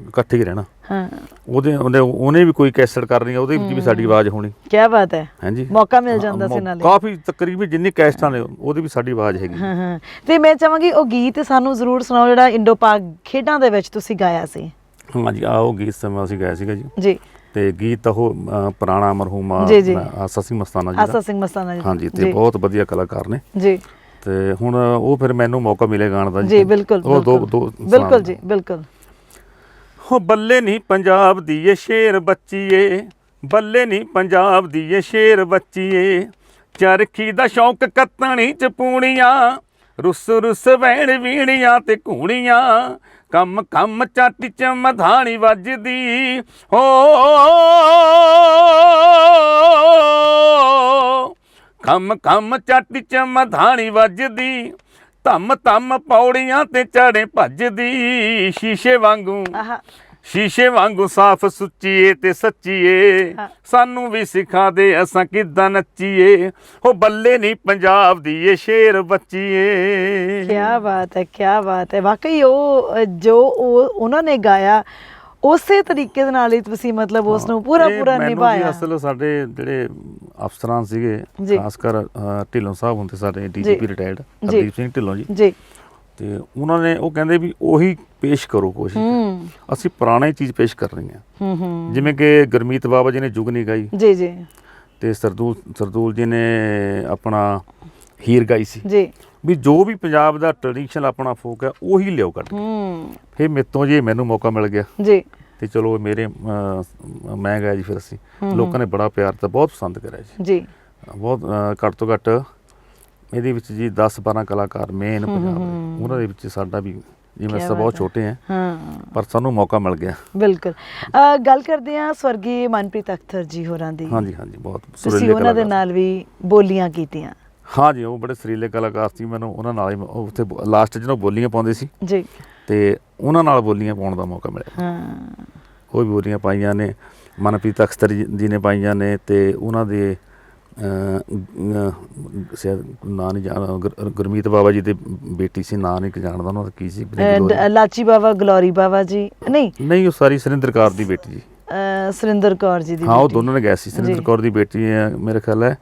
ਇਕੱਠੇ ਹੀ ਰਹਿਣਾ। ਹਾਂ। ਉਹਦੇ ਉਹਨੇ ਉਹਨੇ ਵੀ ਕੋਈ ਕੈਸਟ ਕਰਨੀ ਆ ਉਹਦੇ ਵਿੱਚ ਵੀ ਸਾਡੀ ਆਵਾਜ਼ ਹੋਣੀ। ਕੀ ਬਾਤ ਹੈ। ਹਾਂਜੀ। ਮੌਕਾ ਮਿਲ ਜਾਂਦਾ ਸੀ ਨਾਲੇ। ਕਾਫੀ ਤਕਰੀਬਨ ਜਿੰਨੀ ਕੈਸਟਾਂ ਨੇ ਉਹਦੀ ਵੀ ਸਾਡੀ ਆਵਾਜ਼ ਹੈਗੀ। ਹਾਂ ਹਾਂ। ਤੇ ਮੈਂ ਚਾਹਾਂਗੀ ਉਹ ਗੀਤ ਸਾਨੂੰ ਜ਼ਰੂਰ ਸੁਣਾਓ ਜਿਹੜਾ ਇੰਡੋ ਪਾਕ ਖੇਡਾਂ ਦੇ ਵਿੱਚ ਤੁਸੀਂ ਗਾਇਆ ਸੀ। ਹਾਂਜੀ ਆ ਉਹ ਗੀਤ ਸਮਾਂ ਅਸੀਂ ਗਾਇਆ ਸੀਗਾ ਜੀ। ਜੀ। ਤੇ ਗੀਤ ਉਹ ਪੁਰਾਣਾ ਮਰਹੂਮਾ। ਆਸਾ ਸਿੰਘ ਮਸਤਾਨਾ ਜੀ ਆਸਾ ਸਿੰਘ ਮਸਤਾਨਾ ਜੀ। ਹਾਂਜੀ ਤੇ ਬਹੁਤ ਵਧੀਆ ਕਲਾਕਾਰ ਨੇ। ਜੀ। ਤੇ ਹੁਣ ਉਹ ਫਿਰ ਮੈਨੂੰ ਮੌਕਾ ਮਿਲੇ ਗਾਣ ਦਾ ਜੀ। ਬਿਲਕੁਲ ਉਹ ਦੋ। ਦੋ ਬਿਲਕੁਲ ਜੀ ਬਿਲਕੁਲ। ਹੋ ਬੱਲੇ ਨਹੀਂ ਪੰਜਾਬ ਦੀ ਏ ਸ਼ੇਰ ਬੱਚੀਏ, ਬੱਲੇ ਨਹੀਂ ਪੰਜਾਬ ਦੀ ਏ ਸ਼ੇਰ ਬੱਚੀਏ। ਚਰਖੀ ਦਾ ਸ਼ੌਂਕ ਕੱਤਣੀ ਚ ਪੂਣੀਆਂ, ਰੁੱਸ ਰੁੱਸ ਵੈਣ ਵੀਣੀਆਂ ਤੇ ਘੂਣੀਆਂ। ਕੰਮ ਕੰਮ ਚਾਟੀ ਚ ਮਧਾਣੀ ਵੱਜਦੀ, ਹੋ ਕੰਮ ਕੰਮ ਚਾਟੀ ਚ ਮਧਾਣੀ ਵੱਜਦੀ। ਧੰਮ ਧੰਮ ਪੌੜੀਆਂ ਤੇ ਚੜੇ ਭੱਜਦੀ ਸ਼ੀਸ਼ੇ ਵਾਂਗੂ। ਸ਼ੀਸ਼ੇ ਵਾਂਗੂ ਸਾਫ਼ ਸੁੱਚੀਏ ਤੇ ਸੱਚੀਏ। ਸਾਨੂੰ ਵੀ ਸਿਖਾ ਦੇ ਅਸਾਂ ਕਿੱਦਾਂ ਨੱਚੀਏ। ਹੋ ਬੱਲੇ ਨਹੀਂ ਪੰਜਾਬ ਦੀ ਏ ਸ਼ੇਰ ਬੱਚੀਏ। ਕੀ ਬਾਤ ਹੈ ਕੀ ਬਾਤ ਹੈ। ਵਾਕਈ ਉਹ ਜੋ ਉਹ ਉਹਨਾਂ ਨੇ ਗਾਇਆ ਉਸੇ ਤਰੀਕੇ ਦੇ ਨਾਲ ਹੀ ਤੁਸੀਂ ਮਤਲਬ ਉਸ ਨੂੰ ਪੂਰਾ ਇਹ ਪੂਰਾ ਮੈਨੂੰ ਨਿਭਾਇਆ। ਅਸਲ ਸਾਡੇ ਜਿਹੜੇ ਅਫਸਰਾਂ ਸੀਗੇ ਜੀ। ਖਾਸ ਕਰ ਅ, ਢਿੱਲੋਂ ਸਾਹਿਬ ਹੁੰਦੇ ਸਾਡੇ ਡੀਜੀਪੀ ਰਿਟਾਇਰਡ। ਹਰਦੀਪ ਸਿੰਘ ਢਿੱਲੋਂ ਜੀ। ਜੀ। ਤੇ ਉਹਨਾਂ ਨੇ ਉਹ ਕਹਿੰਦੇ ਵੀ ਉਹੀ ਪੇਸ਼ ਕਰੋ ਕੋਸ਼ਿਸ਼। ਹੂੰ। ਅਸੀਂ ਪੁਰਾਣੀ ਚੀਜ਼ ਪੇਸ਼ ਕਰ ਰਹੇ ਹਾਂ ਹੂੰ। ਹੂੰ ਜਿਵੇਂ ਕਿ ਗੁਰਮੀਤ ਬਾਬਾ ਜੀ ਨੇ ਜੁਗਨੀ ਗਾਈ। ਜੀ ਜੀ। ਤੇ ਸਰਦੂਲ ਸਰਦੂਲ ਜੀ ਨੇ ਆਪਣਾ ਹੀਰ ਗਾਈ ਸੀ। ਜੀ। ਵੀ ਜੋ ਵੀ ਪੰਜਾਬ ਦਾ ਟ੍ਰੈਡੀਸ਼ਨਲ ਆਪਣਾ ਫੋਕ ਹੈ ਉਹੀ ਲਿਓ ਕੱਢ। ਹੂੰ। ਫਿਰ ਮੇਤੋਂ ਜੀ ਮੈਨੂੰ ਮੌਕਾ ਮਿਲ ਗਿਆ। ਜੀ। ਤੇ ਚਲੋ ਮੇਰੇ ਮੈਂ ਗਾਇਆ ਜੀ ਫਿਰ ਅਸੀਂ। ਲੋਕਾਂ ਨੇ ਬੜਾ ਪਿਆਰ ਦਿੱਤਾ ਬਹੁਤ ਪਸੰਦ ਕਰਿਆ ਜੀ। ਜੀ। ਬਹੁਤ ਘੱਟ ਤੋਂ ਘੱਟ ਇਹਦੇ ਵਿੱਚ ਜੀ 10 12 ਕਲਾਕਾਰ ਮੇਨ ਪੰਜਾਬ ਦੇ। ਉਹਨਾਂ ਦੇ ਵਿੱਚ ਸਾਡਾ ਵੀ ਜਿਵੇਂ ਅਸੀਂ ਬਹੁਤ। ਛੋਟੇ ਹਾਂ ਹਾਂ। ਪਰ ਸਾਨੂੰ ਮੌਕਾ ਮਿਲ ਗਿਆ। ਬਿਲਕੁਲ। ਗੱਲ ਕਰਦੇ ਹਾਂ ਸਵਰਗੀ ਮਨਪ੍ਰੀਤ ਅਖਤਰ ਜੀ ਹੋਰਾਂ ਦੀ। ਹਾਂਜੀ ਹਾਂਜੀ ਬਹੁਤ ਤੁਸੀਂ ਸੁਰੀਲੇ ਉਹਨਾਂ ਦੇ ਨਾਲ ਵੀ ਬੋਲੀਆਂ ਕੀਤੀਆਂ। ਹਾਂਜੀ ਉਹ ਬੜੇ ਸੁਰੀਲੇ ਕਲਾਕਾਰ ਸੀ। ਮੈਨੂੰ ਉਹਨਾਂ ਨਾਲ ਹੀ ਉੱਥੇ ਲਾਸਟ ਜਦੋਂ ਬੋਲੀਆਂ ਪਾਉਂਦੇ ਸੀ। ਜੀ। ਤੇ ਉਹਨਾਂ ਨਾਲ ਬੋਲੀਆਂ ਪਾਉਣ ਦਾ ਮੌਕਾ ਮਿਲਿਆ। ਹਾਂ। ਉਹ ਵੀ ਬੋਲੀਆਂ ਪਾਈਆਂ ਨੇ ਮਨਪ੍ਰੀਤ ਅਖਤਰ ਜੀ ਨੇ ਪਾਈਆਂ ਨੇ ਤੇ ਉਹਨਾਂ ਦੇ ਸ਼ਾਇਦ ਨਾਂ ਨਹੀਂ ਜਾਣ ਗੁਰ- ਗੁਰਮੀਤ ਬਾਬਾ ਜੀ ਦੇ ਬੇਟੀ ਸੀ ਨਾਂ ਨਹੀਂ ਜਾਣਦਾ ਉਹਨਾਂ ਦਾ ਕੀ ਸੀ ਲਾਚੀ ਬਾਬਾ ਗਲੋਰੀ ਬਾਬਾ ਜੀ। ਨਹੀਂ। ਨਹੀਂ ਉਹ ਸਾਰੀ ਸੁਰਿੰਦਰ ਕੌਰ ਦੀ ਬੇਟੀ ਜੀ। ਸੁਰਿੰਦਰ ਕੌਰ ਜੀ ਦੀ ਹਾਂ ਉਹ। ਦੋਨੋਂ ਨੇ ਗਏ ਸੀ। ਸੁਰਿੰਦਰ। ਕੌਰ ਦੀ ਬੇਟੀ ਹੈ ਮੇਰੇ ਖਿਆਲ ਹੈ।